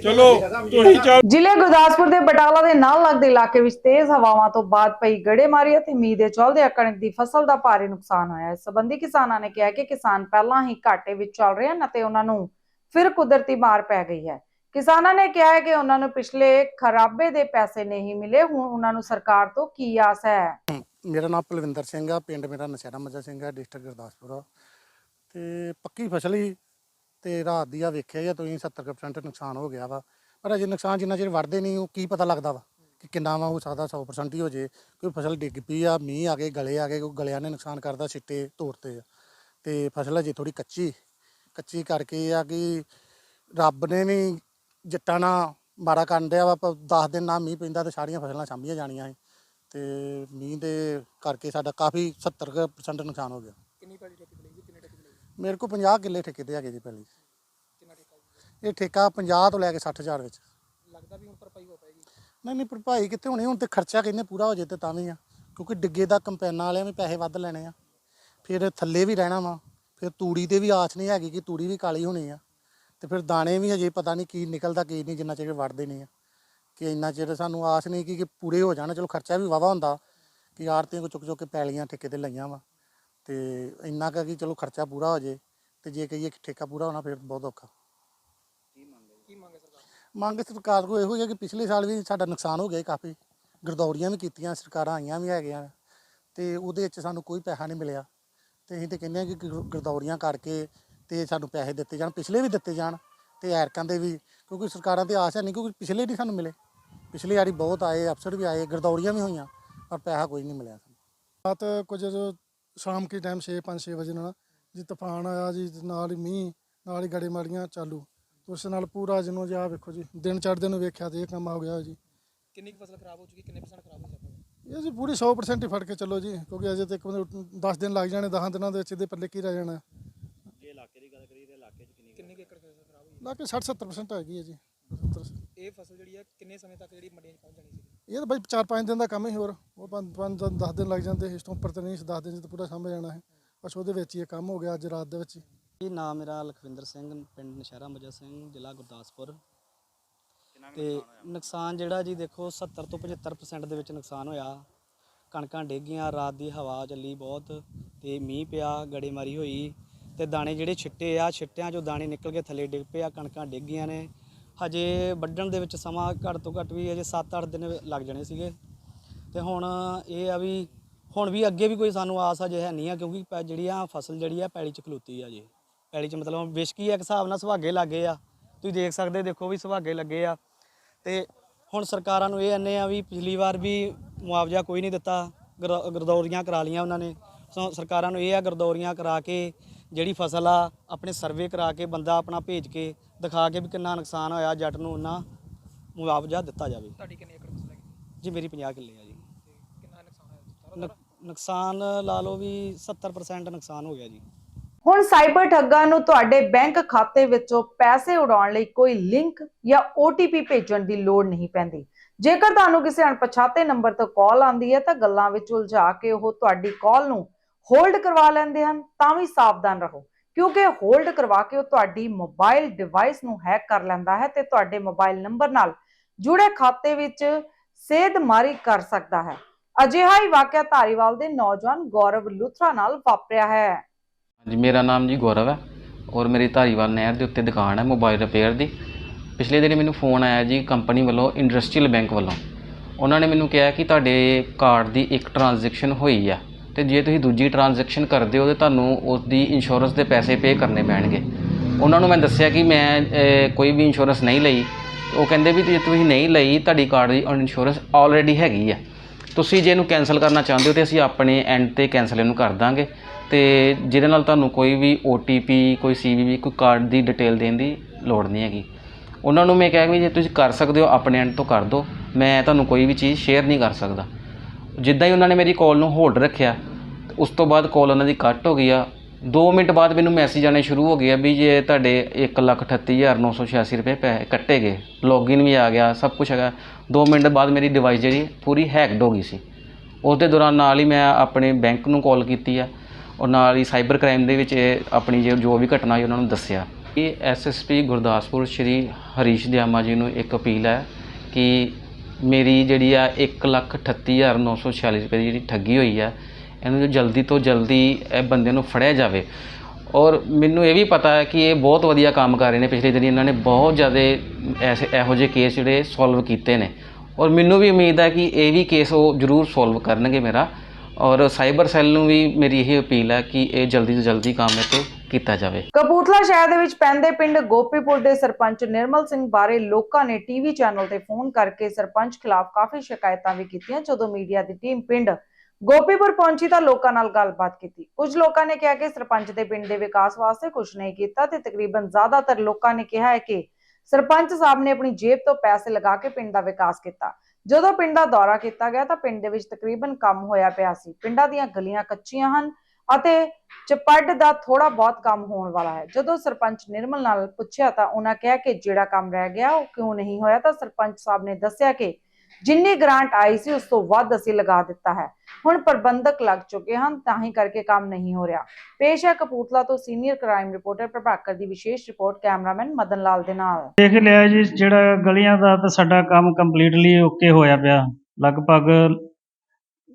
ਚਲੋ, ਤੁਸੀਂ ਜ਼ਿਲ੍ਹੇ ਗੁਰਦਾਸਪੁਰ ਦੇ ਬਟਾਲਾ ਦੇ ਨਾਲ ਲੱਗਦੇ ਇਲਾਕੇ ਵਿੱਚ ਤੇਜ਼ ਹਵਾਵਾਂ ਤੋਂ ਬਾਅਦ ਪਈ ਗੜੇਮਾਰੀ ਅਤੇ ਮੀਂਹ ਦੇ ਚਲਦੇ ਕਣਕ ਦੀ ਫਸਲ ਦਾ ਭਾਰੀ ਨੁਕਸਾਨ ਹੋਇਆ। ਇਸ ਸੰਬੰਧੀ ਕਿਸਾਨਾਂ ਨੇ ਕਿਹਾ ਕਿ ਕਿਸਾਨ ਪਹਿਲਾਂ ਹੀ ਘਾਟੇ ਵਿੱਚ ਚੱਲ ਰਹੇ ਹਨ ਅਤੇ ਉਹਨਾਂ ਨੂੰ ਫਿਰ ਕੁਦਰਤੀ ਮਾਰ ਪੈ ਗਈ ਹੈ। ਕਿਸਾਨਾਂ ਨੇ ਕਿਹਾ ਹੈ ਕਿ ਉਹਨਾਂ ਨੂੰ ਪਿਛਲੇ ਖਰਾਬੇ ਦੇ ਪੈਸੇ ਨਹੀਂ ਮਿਲੇ। ਹੁਣ ਉਹਨਾਂ ਨੂੰ ਸਰਕਾਰ ਤੋਂ ਕੀ ਆਸ ਹੈ? ਮੇਰਾ ਨਾਮ ਪਲਵਿੰਦਰ ਸਿੰਘ ਆ। ਪਿੰਡ ਮੇਰਾ ਨਸ਼ਹਿਰਾ ਮੱਜਾ ਸਿੰਘ ਆ, ਡਿਸਟ੍ਰਿਕਟ ਗੁਰਦਾਸਪੁਰ ਆ। ਤੇ ਪੱਕੀ ਫਸਲ ਹੀ ਤੇ ਰਾਤ ਦੀ ਆ ਵੇਖਿਆ ਜਾਂ ਤੁਸੀਂ 70% ਨੁਕਸਾਨ ਹੋ ਗਿਆ ਵਾ। ਪਰ ਅਜੇ ਨੁਕਸਾਨ ਜਿੰਨਾ ਚਿਰ ਵੜਦੇ ਨਹੀਂ, ਉਹ ਕੀ ਪਤਾ ਲੱਗਦਾ ਵਾ ਕਿ ਕਿੰਨਾ ਵਾ ਹੋ ਸਕਦਾ 100% ਹੀ ਹੋ ਜੇ। ਕੋਈ ਫਸਲ ਡਿੱਗ ਪਈ ਆ, ਮੀਂਹ ਆ ਗਏ, ਗਲੇ ਆ ਗਏ, ਕੋਈ ਗਲਿਆਂ ਨੇ ਨੁਕਸਾਨ ਕਰਦਾ ਸਿੱਟੇ ਤੋੜਤੇ ਆ। ਤੇ ਫਸਲ ਅਜੇ ਥੋੜੀ ਕੱਚੀ ਕੱਚੀ ਕਰਕੇ ਆ ਕਿ ਰੱਬ ਨੇ ਵੀ ਜੱਟਾਂ ਨਾਲ ਮਾਰਾ ਕਰਨ ਡਿਆ ਵਾ 10 ਦਿਨ ਨਾ ਮੀਂਹ ਪੈਂਦਾ ਤੇ ਸਾਰੀਆਂ ਫਸਲਾਂ ਸਾਂਭੀਆਂ ਜਾਣੀਆਂ ਸੀ। ਤੇ ਮੀਂਹ ਦੇ ਕਰਕੇ ਸਾਡਾ ਕਾਫੀ 70% ਨੁਕਸਾਨ ਹੋ ਗਿਆ। ਕਿੰਨੀ ਪੈਲੀ ਠੇਕੇ ਤੇ ਲਈ ਜੀ? ਕਿੰਨੇ ਠੇਕੇ ਤੇ ਲਈ ਮੇਰੇ ਕੋਲ 50 ਕਿੱਲੇ ਠੇਕੇ ਤੇ ਹੈਗੇ ਜੀ ਪਹਿਲੀ ਕਿੰਨਾ ਠੇਕਾ ਇਹ ਠੇਕਾ 50 ਤੋਂ ਲੈ ਕੇ 60000 ਵਿੱਚ। ਲੱਗਦਾ ਵੀ ਹੁਣ ਭਰਪਾਈ ਹੋ ਪਾਏਗੀ? ਨਹੀਂ ਨਹੀਂ ਭਰਪਾਈ ਕਿੱਥੇ ਹੋਣੀ? ਹੁਣ ਤੇ ਖਰਚਾ ਕਿੰਨੇ ਪੂਰਾ ਹੋ ਜੇ ਤੇ ਤਾਂ ਵੀ ਆ। ਕਿਉਂਕਿ ਡਿੱਗੇ ਦਾ ਕੰਪੈਨਾਂ ਵਾਲਿਆਂ ਵੀ ਪੈਸੇ ਵੱਧ ਲੈਣੇ ਆ। ਫਿਰ ਥੱਲੇ ਵੀ ਰਹਿਣਾ ਵਾ। ਫਿਰ ਤੂੜੀ ਤੇ ਵੀ ਆਸ ਨਹੀਂ ਹੈਗੀ ਕਿ ਤੂੜੀ ਵੀ ਕਾਲੀ ਹੋਣੀ ਆ। ਤੇ ਫਿਰ ਦਾਣੇ ਵੀ ਹਜੇ ਪਤਾ ਨਹੀਂ ਕੀ ਨਿਕਲਦਾ ਕੀ ਨਹੀਂ ਜਿੰਨਾ ਚਿਰ ਵੜਦੇ ਨਹੀਂ ਆ। ਕਿ ਇੰਨਾ ਚਿਰ ਸਾਨੂੰ ਆਸ ਨਹੀਂ ਕਿ ਕਿ ਪੂਰੇ ਹੋ ਜਾਣ। ਚਲੋ ਖਰਚਾ ਵੀ ਵਾਵਾ ਹੁੰਦਾ ਕਿ ਆਰਤੀਆਂ ਕੋ ਚੁੱਕ ਚੁੱਕ ਕੇ ਪੈਲੀਆਂ ਠੇਕੇ ਤੇ ਲਈਆਂ ਵਾ। ਤੇ ਇੰਨਾ ਕੁ ਕਿ ਚਲੋ ਖਰਚਾ ਪੂਰਾ ਹੋ ਜੇ। ਤੇ ਜੇ ਕਹੀਏ ਕਿ ਠੇਕਾ ਪੂਰਾ ਹੋਣਾ ਫਿਰ ਬਹੁਤ ਔਖਾ। ਕੀ ਮੰਗੇ ਸਰਕਾਰ ਮੰਗ ਸਰਕਾਰ ਕੋਲ ਇਹੋ ਹੀ ਹੈ ਕਿ ਪਿਛਲੇ ਸਾਲ ਵੀ ਸਾਡਾ ਨੁਕਸਾਨ ਹੋ ਗਿਆ ਕਾਫੀ। ਗਰਦੌਰੀਆਂ ਵੀ ਕੀਤੀਆਂ ਸਰਕਾਰਾਂ ਆਈਆਂ ਵੀ ਹੈਗੀਆਂ। ਤੇ ਉਹਦੇ ਵਿੱਚ ਸਾਨੂੰ ਕੋਈ ਪੈਸਾ ਨਹੀਂ ਮਿਲਿਆ। ਤੇ ਅਸੀਂ ਤੇ ਕਹਿੰਦੇ ਹਾਂ ਕਿ ਗਰ- ਗਰਦੌਰੀਆਂ ਕਰਕੇ ਤੇ ਸਾਨੂੰ ਪੈਸੇ ਦਿੱਤੇ ਜਾਣ ਪਿਛਲੇ ਵੀ ਦਿੱਤੇ ਜਾਣ ਤੇ ਐਰਕਾਂ ਦੇ ਵੀ ਕਿਉਂਕਿ ਸਰਕਾਰਾਂ ਤੇ ਆਸ ਹੈ ਨਹੀਂ ਕਿਉਂਕਿ ਪਿਛਲੇ ਨਹੀਂ ਸਾਨੂੰ ਮਿਲੇ। ਪਿਛਲੀ ਵਾਰੀ ਬਹੁਤ ਆਏ ਅਫਸਰ ਵੀ ਆਏ ਗਰਦੌਰੀਆਂ ਵੀ ਹੋਈਆਂ ਪਰ ਪੈਸਾ ਕੋਈ ਨਹੀਂ ਮਿਲਿਆ ਸਾਨੂੰ। ਰਾਤ ਕੁਝ ਜਦੋਂ ਸ਼ਾਮ ਕੇ ਟਾਈਮ 6 5 6 ਵਜੇ ਨਾਲ ਜੀ ਤੂਫਾਨ ਆਇਆ ਜੀ ਨਾਲ ਹੀ ਮੀਂਹ ਨਾਲ ਹੀ ਗੜੇਮਾਰੀਆਂ ਚਾਲੂ। ਤੇ ਉਸ ਨਾਲ ਪੂਰਾ ਜਿਹਨੂੰ ਜੀ ਵੇਖੋ ਜੀ ਦਿਨ ਚੜ੍ਹਦੇ ਨੂੰ ਵੇਖਿਆ ਤੇ ਇਹ ਕੰਮ ਹੋ ਗਿਆ ਜੀ। ਕਿੰਨੀ ਕੁ ਫਸਲ ਖਰਾਬ ਹੋ ਚੁੱਕੀ ਕਿੰਨੇ ਪਰਸੈਂਟ ਖਰਾਬ ਹੋ ਸਕਦਾ ਇਹ ਜੀ ਪੂਰੀ 100% ਹੀ ਫੜ ਕੇ ਚੱਲੋ ਜੀ ਕਿਉਂਕਿ ਅਜੇ ਤੱਕ 10 ਦਿਨ ਲੱਗ ਜਾਣੇ 10 ਦਿਨਾਂ ਦੇ ਵਿੱਚ ਇਹਦੇ ਪੱਲੇ ਕੀ ਰਹਿ ਜਾਣਾ। ਕਿੰਨੇ ਕੁ ਏਕੜ ਫਸਲ ਖਰਾਬ ਹੋਈ? ਲਾ ਕੇ 60 70% ਹੈਗੀ ਹੈ ਜੀ। 70 ਇਹ ਫਸਲ ਜਿਹੜੀ ਹੈ ਕਿੰਨੇ ਸਮੇਂ ਤੱਕ ਜਿਹੜੀ ਮੰਡੀਆਂ 'ਚ ਪਹੁੰਚ ਜਾਣੀ ਸੀ ਇਹ ਤਾਂ ਬਾਈ 4-5 ਦਿਨ ਦਾ ਕੰਮ ਹੀ ਹੋਰ। ਉਹ 5 10 ਦਿਨ ਲੱਗ ਜਾਂਦੇ ਇਸ ਤੋਂ ਉੱਪਰ ਤੇ ਨਹੀਂ 10 ਦਿਨ 'ਚ ਤਾਂ ਪੂਰਾ ਸਾਂਭ ਜਾਣਾ ਹੈ। ਬਸ ਉਹਦੇ ਵਿੱਚ ਹੀ ਇਹ ਕੰਮ ਹੋ ਗਿਆ ਅੱਜ ਰਾਤ ਦੇ ਵਿੱਚ ਹੀ। ਜੀ ਨਾਮ ਮੇਰਾ ਲਖਵਿੰਦਰ ਸਿੰਘ ਪਿੰਡ ਨਸ਼ਹਿਰਾ ਮਜਾ ਸਿੰਘ ਜ਼ਿਲ੍ਹਾ ਗੁਰਦਾਸਪੁਰ। ਤੇ ਨੁਕਸਾਨ ਜਿਹੜਾ ਜੀ ਦੇਖੋ 70 ਤੋਂ 75% ਦੇ ਵਿੱਚ ਨੁਕਸਾਨ ਹੋਇਆ। ਕਣਕਾਂ ਡੇਗੀਆਂ ਰਾਤ ਦੀ ਹਵਾ ਚੱਲੀ ਬਹੁਤ ਤੇ ਮੀਂਹ ਪਿਆ ਗੜੇਮਾਰੀ ਹੋਈ। ਤੇ ਦਾਣੇ ਜਿਹੜੇ ਛਿੱਟੇ ਆ, ਛਿੱਟਿਆਂ ਚੋਂ ਦਾਣੇ ਨਿਕਲ ਕੇ ਥੱਲੇ ਡਿੱਗ ਪਏ ਆ, ਕਣਕਾਂ ਡਿੱਗ ਗਈਆਂ ਨੇ। ਹਜੇ ਵੱਢਣ ਦੇ ਵਿੱਚ ਸਮਾਂ ਘੱਟ ਤੋਂ ਘੱਟ ਵੀ ਅਜੇ 7-8 ਦਿਨ ਲੱਗ ਜਾਣੇ ਸੀਗੇ। ਤੇ ਹੁਣ ਇਹ ਆ ਵੀ ਹੁਣ ਵੀ ਅੱਗੇ ਵੀ ਕੋਈ ਸਾਨੂੰ ਆਸ ਅਜੇ ਹੈ ਨਹੀਂ ਆ, ਕਿਉਂਕਿ ਪੈ- ਜਿਹੜੀ ਆ ਫਸਲ ਜਿਹੜੀ ਆ ਪੈਲੀ ਚ ਖਲੋਤੀ ਆ ਜੀ। ਪੈਲੀ ਚ ਮਤਲਬ ਵਿਸ਼ਕੀ ਆ, ਇੱਕ ਹਿਸਾਬ ਨਾਲ ਸੁਹਾਗੇ ਲੱਗੇ ਆ। ਤੁਸੀਂ ਦੇਖ ਸਕਦੇ ਦੇਖੋ ਵੀ ਸੁਹਾਗੇ ਲੱਗੇ ਆ। ਤੇ ਹੁਣ ਸਰਕਾਰਾਂ ਨੂੰ ਇਹ ਅੰਨੇ ਆ ਵੀ ਪਿਛਲੀ ਵਾਰ ਵੀ ਮੁਆਵਜ਼ਾ ਕੋਈ ਨਹੀਂ ਦਿੱਤਾ। ਗਰ- ਗਰਦੌਰੀਆਂ ਕਰਾ ਲੀਆਂ ਉਹਨਾਂ ਨੇ। ਸੋ ਸਰਕਾਰਾਂ ਨੂੰ ਇਹ ਆ, ਗਰਦੌਰੀਆਂ ਕਰਾ ਕੇ ਜਿਹੜੀ ਫਸਲ ਆ ਆਪਣੇ ਸਰਵੇ ਕਰਾ ਕੇ ਬੰਦਾ ਆਪਣਾ ਭੇਜ ਕੇ ਦਿਖਾ ਕੇ ਵੀ ਕਿੰਨਾ ਨੁਕਸਾਨ ਹੋਇਆ ਜੱਟ ਨੂੰ ਉਹਨਾਂ ਮੁਆਵਜ਼ਾ ਦਿੱਤਾ ਜਾਵੇ। ਤੁਹਾਡੀ ਕਿੰਨੀ ਏਕੜ ਫਸਲ ਹੈਗੀ? ਜੀ ਮੇਰੀ 50 ਕਿੱਲੇ ਆ ਜੀ। ਕਿੰਨਾ ਨੁਕਸਾਨ ਹੋਇਆ ਨੁਕਸਾਨ ਲਾ ਲਓ ਵੀ 70% ਨੁਕਸਾਨ ਹੋ ਗਿਆ ਜੀ। ਹੁਣ ਸਾਈਬਰ ਠੱਗਾਂ ਨੂੰ ਤੁਹਾਡੇ ਬੈਂਕ ਖਾਤੇ ਵਿੱਚੋਂ ਪੈਸੇ ਉਡਾਉਣ ਲਈ ਕੋਈ ਲਿੰਕ ਜਾਂ OTP ਭੇਜਣ ਦੀ ਲੋੜ ਨਹੀਂ ਪੈਂਦੀ। ਜੇਕਰ ਤੁਹਾਨੂੰ ਕਿਸੇ ਅਣਪਛਾਤੇ ਨੰਬਰ ਤੋਂ ਕਾਲ ਆਉਂਦੀ ਹੈ ਤਾਂ ਗੱਲਾਂ ਵਿੱਚ ਉਲਝਾ ਕੇ ਉਹ ਤੁਹਾਡੀ ਕਾਲ ਨੂੰ ਹੋਲਡ ਕਰਵਾ ਲੈਂਦੇ ਹਨ, ਤਾਂ ਵੀ ਸਾਵਧਾਨ ਰਹੋ। ਕਿਉਂਕਿ ਹੋਲਡ ਕਰਵਾ ਕੇ ਉਹ ਤੁਹਾਡੀ ਮੋਬਾਈਲ ਡਿਵਾਈਸ ਨੂੰ ਹੈਕ ਕਰ ਲੈਂਦਾ ਹੈ ਤੇ ਤੁਹਾਡੇ ਮੋਬਾਈਲ ਨੰਬਰ ਨਾਲ ਜੁੜੇ ਖਾਤੇ ਵਿੱਚ ਸੇਧਮਾਰੀ ਕਰ ਸਕਦਾ ਹੈ। ਅਜਿਹਾ ਹੀ ਵਾਕਿਆ ਧਾਰੀਵਾਲ ਦੇ ਨੌਜਵਾਨ ਗੌਰਵ ਲੁਥਰਾ ਨਾਲ ਵਾਪਰਿਆ ਹੈ। ਜੀ ਮੇਰਾ ਨਾਮ ਜੀ ਗੌਰਵ ਹੈ ਔਰ ਮੇਰੀ ਧਾਰੀਵਾਲ ਨਹਿਰ ਦੇ ਉੱਤੇ ਦੁਕਾਨ ਹੈ ਮੋਬਾਈਲ ਰਿਪੇਅਰ ਦੀ। ਪਿਛਲੇ ਦਿਨੀ ਮੈਨੂੰ ਫੋਨ ਆਇਆ ਜੀ ਕੰਪਨੀ ਵੱਲੋਂ ਇੰਡਸਟਰੀਅਲ ਬੈਂਕ ਵੱਲੋਂ। ਉਹਨਾਂ ਨੇ ਮੈਨੂੰ ਕਿਹਾ ਕਿ ਤੁਹਾਡੇ ਕਾਰਡ ਦੀ ਇੱਕ ਟ੍ਰਾਂਜੈਕਸ਼ਨ ਹੋਈ ਆ। ਤੇ ਜੇ ਤੁਸੀਂ ਦੂਜੀ ਟ੍ਰਾਂਜੈਕਸ਼ਨ ਕਰਦੇ ਹੋ ਤੇ ਤੁਹਾਨੂੰ ਉਸ ਦੀ ਇੰਸ਼ੋਰੈਂਸ ਦੇ ਪੈਸੇ ਪੇ ਕਰਨੇ ਪੈਣਗੇ। ਉਹਨਾਂ ਨੂੰ ਮੈਂ ਦੱਸਿਆ ਕਿ ਮੈਂ ਕੋਈ ਵੀ ਇੰਸ਼ੋਰੈਂਸ ਨਹੀਂ ਲਈ। ਉਹ ਕਹਿੰਦੇ ਵੀ ਜੇ ਤੁਸੀਂ ਨਹੀਂ ਲਈ, ਤੁਹਾਡੀ ਕਾਰਡ ਦੀ ਇੰਸ਼ੋਰੈਂਸ ਆਲਰੇਡੀ ਹੈਗੀ ਆ। ਤੁਸੀਂ ਜੇ ਇਹਨੂੰ ਕੈਨਸਲ ਕਰਨਾ ਚਾਹੁੰਦੇ ਹੋ ਤੇ ਅਸੀਂ ਆਪਣੇ ਐਂਡ ਤੇ ਕੈਨਸਲ ਇਹਨੂੰ ਕਰ ਦਾਂਗੇ। ਤੇ ਜਿਹਦੇ ਨਾਲ ਤੁਹਾਨੂੰ ਕੋਈ ਵੀ OTP ਕੋਈ CVV ਕੋਈ ਕਾਰਡ ਦੀ ਡਿਟੇਲ ਦੇਣ ਦੀ ਲੋੜ ਨਹੀਂ ਹੈਗੀ। ਉਹਨਾਂ ਨੂੰ ਮੈਂ ਕਿਹਾ ਵੀ ਜੇ ਤੁਸੀਂ ਕਰ ਸਕਦੇ ਹੋ, ਆਪਣੇ ਐਂਡ ਤੋਂ ਕਰ ਦਿਓ ਮੈਂ ਤੁਹਾਨੂੰ ਕੋਈ ਵੀ ਚੀਜ਼ ਸ਼ੇਅਰ ਨਹੀਂ ਕਰ ਸਕਦਾ। ਜਿੱਦਾਂ ਹੀ ਉਹਨਾਂ ਨੇ ਮੇਰੀ ਕਾਲ ਨੂੰ ਹੋਲਡ ਰੱਖਿਆ, ਤੇ ਉਸ ਤੋਂ ਬਾਅਦ ਕਾਲ ਉਹਨਾਂ ਦੀ ਕੱਟ ਹੋ ਗਈ ਆ। 2 ਮਿੰਟ ਬਾਅਦ ਮੈਨੂੰ ਮੈਸੇਜ ਆਣੇ ਸ਼ੁਰੂ ਹੋ ਗਏ ਆ ਵੀ ਜੇ ਤੁਹਾਡੇ 138986 ਰੁਪਏ ਪੈ ਕੱਟੇ ਗਏ ਲੌਗਇਨ ਵੀ ਆ ਗਿਆ, ਸਭ ਕੁਝ ਹੈਗਾ। 2 ਮਿੰਟ ਬਾਅਦ ਮੇਰੀ ਡਿਵਾਈਸ ਜਿਹੜੀ ਪੂਰੀ ਹੈਕਡ ਹੋ ਗਈ ਸੀ। ਉਸ ਦੇ ਦੌਰਾਨ ਨਾਲ ਹੀ ਮੈਂ ਆਪਣੇ ਬੈਂਕ ਨੂੰ ਕਾਲ ਕੀਤੀ ਆ, ਔਰ ਨਾਲ ਹੀ ਸਾਈਬਰ ਕ੍ਰਾਈਮ ਦੇ ਵਿੱਚ ਇਹ ਆਪਣੀ ਜੋ ਜੋ ਵੀ ਘਟਨਾ ਹੋਈ ਉਹਨਾਂ ਨੂੰ ਦੱਸਿਆ। ਇਹ ਐਸਐਸਪੀ ਗੁਰਦਾਸਪੁਰ ਸ਼੍ਰੀ ਹਰੀਸ਼ ਦਿਆਮਾ ਜੀ ਨੂੰ ਇੱਕ ਅਪੀਲ ਹੈ ਕਿ ਮੇਰੀ ਜਿਹੜੀ ਆ 138946 ਰੁਪਏ ਦੀ ਜਿਹੜੀ ਠੱਗੀ ਹੋਈ ਆ, ਇਹਨੂੰ ਜੋ ਜਲਦੀ ਤੋਂ ਜਲਦੀ ਇਹ ਬੰਦੇ ਨੂੰ ਫੜਿਆ ਜਾਵੇ। ਔਰ ਮੈਨੂੰ ਇਹ ਵੀ ਪਤਾ ਹੈ ਕਿ ਇਹ ਬਹੁਤ ਵਧੀਆ ਕੰਮ ਕਰ ਰਹੇ ਨੇ। ਪਿਛਲੇ ਦਿਨੀ ਇਹਨਾਂ ਨੇ ਬਹੁਤ ਜ਼ਿਆਦਾ ਐਸੇ ਇਹੋ ਜਿਹੇ ਕੇਸ ਜਿਹੜੇ ਸੋਲਵ ਕੀਤੇ ਨੇ। ਔਰ ਮੈਨੂੰ ਵੀ ਉਮੀਦ ਹੈ ਕਿ ਇਹ ਵੀ ਕੇਸ ਉਹ ਜ਼ਰੂਰ ਸੋਲਵ ਕਰਨਗੇ ਮੇਰਾ। ਔਰ ਸਾਈਬਰ ਸੈੱਲ ਨੂੰ ਵੀ ਮੇਰੀ ਇਹ ਅਪੀਲ ਹੈ ਕਿ ਇਹ ਜਲਦੀ ਤੋਂ ਜਲਦੀ ਕੰਮ ਇਹ 'ਤੇ ਕੀਤਾ ਜਾਵੇ। ਕਪੂਰਥਲਾ ਸ਼ਹਿਰ ਦੇ ਵਿੱਚ ਪੈਂਦੇ ਪਿੰਡ ਗੋਪੀਪੁਰ ਦੇ ਸਰਪੰਚ ਨਿਰਮਲ ਸਿੰਘ ਬਾਰੇ ਲੋਕਾਂ ਨੇ ਟੀਵੀ ਚੈਨਲ ਤੇ ਫੋਨ ਕਰਕੇ ਸਰਪੰਚ ਖਿਲਾਫ ਕਾਫੀ ਸ਼ਿਕਾਇਤਾਂ ਵੀ ਕੀਤੀਆਂ, ਜਦੋਂ ਮੀਡੀਆ ਦੀ ਟੀਮ ਪਿੰਡ ਗੋਪੀਪੁਰ ਪਹੁੰਚੀ ਤਾਂ ਲੋਕਾਂ ਨਾਲ ਗੱਲਬਾਤ ਕੀਤੀ। ਕੁਝ ਲੋਕਾਂ ਨੇ ਕਿਹਾ ਕਿ ਸਰਪੰਚ ਦੇ ਪਿੰਡ ਦੇ ਵਿਕਾਸ ਵਾਸਤੇ ਕੁਝ ਨਹੀਂ ਕੀਤਾ ਤੇ ਤਕਰੀਬਨ ਜ਼ਿਆਦਾਤਰ ਲੋਕਾਂ ਨੇ ਕਿਹਾ ਹੈ ਕਿ ਸਰਪੰਚ ਸਾਹਿਬ ਨੇ ਆਪਣੀ ਜੇਬ ਤੋਂ ਪੈਸੇ ਲਗਾ ਕੇ ਪਿੰਡ ਦਾ ਵਿਕਾਸ ਕੀਤਾ। ਜਦੋਂ ਪਿੰਡ ਦਾ ਦੌਰਾ ਕੀਤਾ ਗਿਆ ਤਾਂ ਪਿੰਡ ਦੇ ਵਿੱਚ ਤਕਰੀਬਨ ਕੰਮ ਹੋਇਆ ਪਿਆ ਸੀ। ਪਿੰਡਾਂ ਦੀਆਂ ਗਲੀਆਂ ਕੱਚੀਆਂ ਹਨ ਅਤੇ ਚਪੱਡ ਦਾ ਥੋੜਾ ਬਹੁਤ ਕੰਮ ਹੋਣ ਵਾਲਾ ਹੈ। ਜਦੋਂ ਸਰਪੰਚ ਨਿਰਮਲ ਨਾਲ ਪੁੱਛਿਆ ਤਾਂ ਉਹਨਾਂ ਕਿਹਾ ਕਿ ਜਿਹੜਾ ਕੰਮ ਰਹਿ ਗਿਆ ਉਹ ਕਿਉਂ ਨਹੀਂ ਹੋਇਆ? ਤਾਂ ਸਰਪੰਚ ਸਾਹਿਬ ਨੇ ਦੱਸਿਆ ਕਿ ਜਿੰਨੀ ਗ੍ਰਾਂਟ ਆਈ ਸੀ, ਉਸ ਤੋਂ ਵੱਧ ਅਸੀਂ ਲਗਾ ਦਿੱਤਾ ਹੈ। ਹੁਣ ਪ੍ਰਬੰਧਕ ਲੱਗ ਚੁੱਕੇ ਹਨ, ਤਾਂ ਹੀ ਕਰਕੇ ਕੰਮ ਨਹੀਂ ਹੋ ਰਿਹਾ। ਪੇਸ਼ ਹੈ ਕਪੂਰਥਲਾ ਤੋਂ ਸੀਨੀਅਰ ਕ੍ਰਾਈਮ ਰਿਪੋਰਟਰ ਪ੍ਰਭਾਕਰ ਦੀ ਵਿਸ਼ੇਸ਼ ਰਿਪੋਰਟ, ਕੈਮਰਾਮੈਨ ਮਦਨ ਲਾਲ ਦੇ ਨਾਲ। ਦੇਖ ਲਿਆ ਜੀ, ਜਿਹੜਾ ਗਲੀਆਂ ਦਾ ਤਾਂ ਸਾਡਾ ਕੰਮ ਕੰਪਲੀਟਲੀ ਓਕੇ ਹੋਇਆ ਪਿਆ। ਲਗਭਗ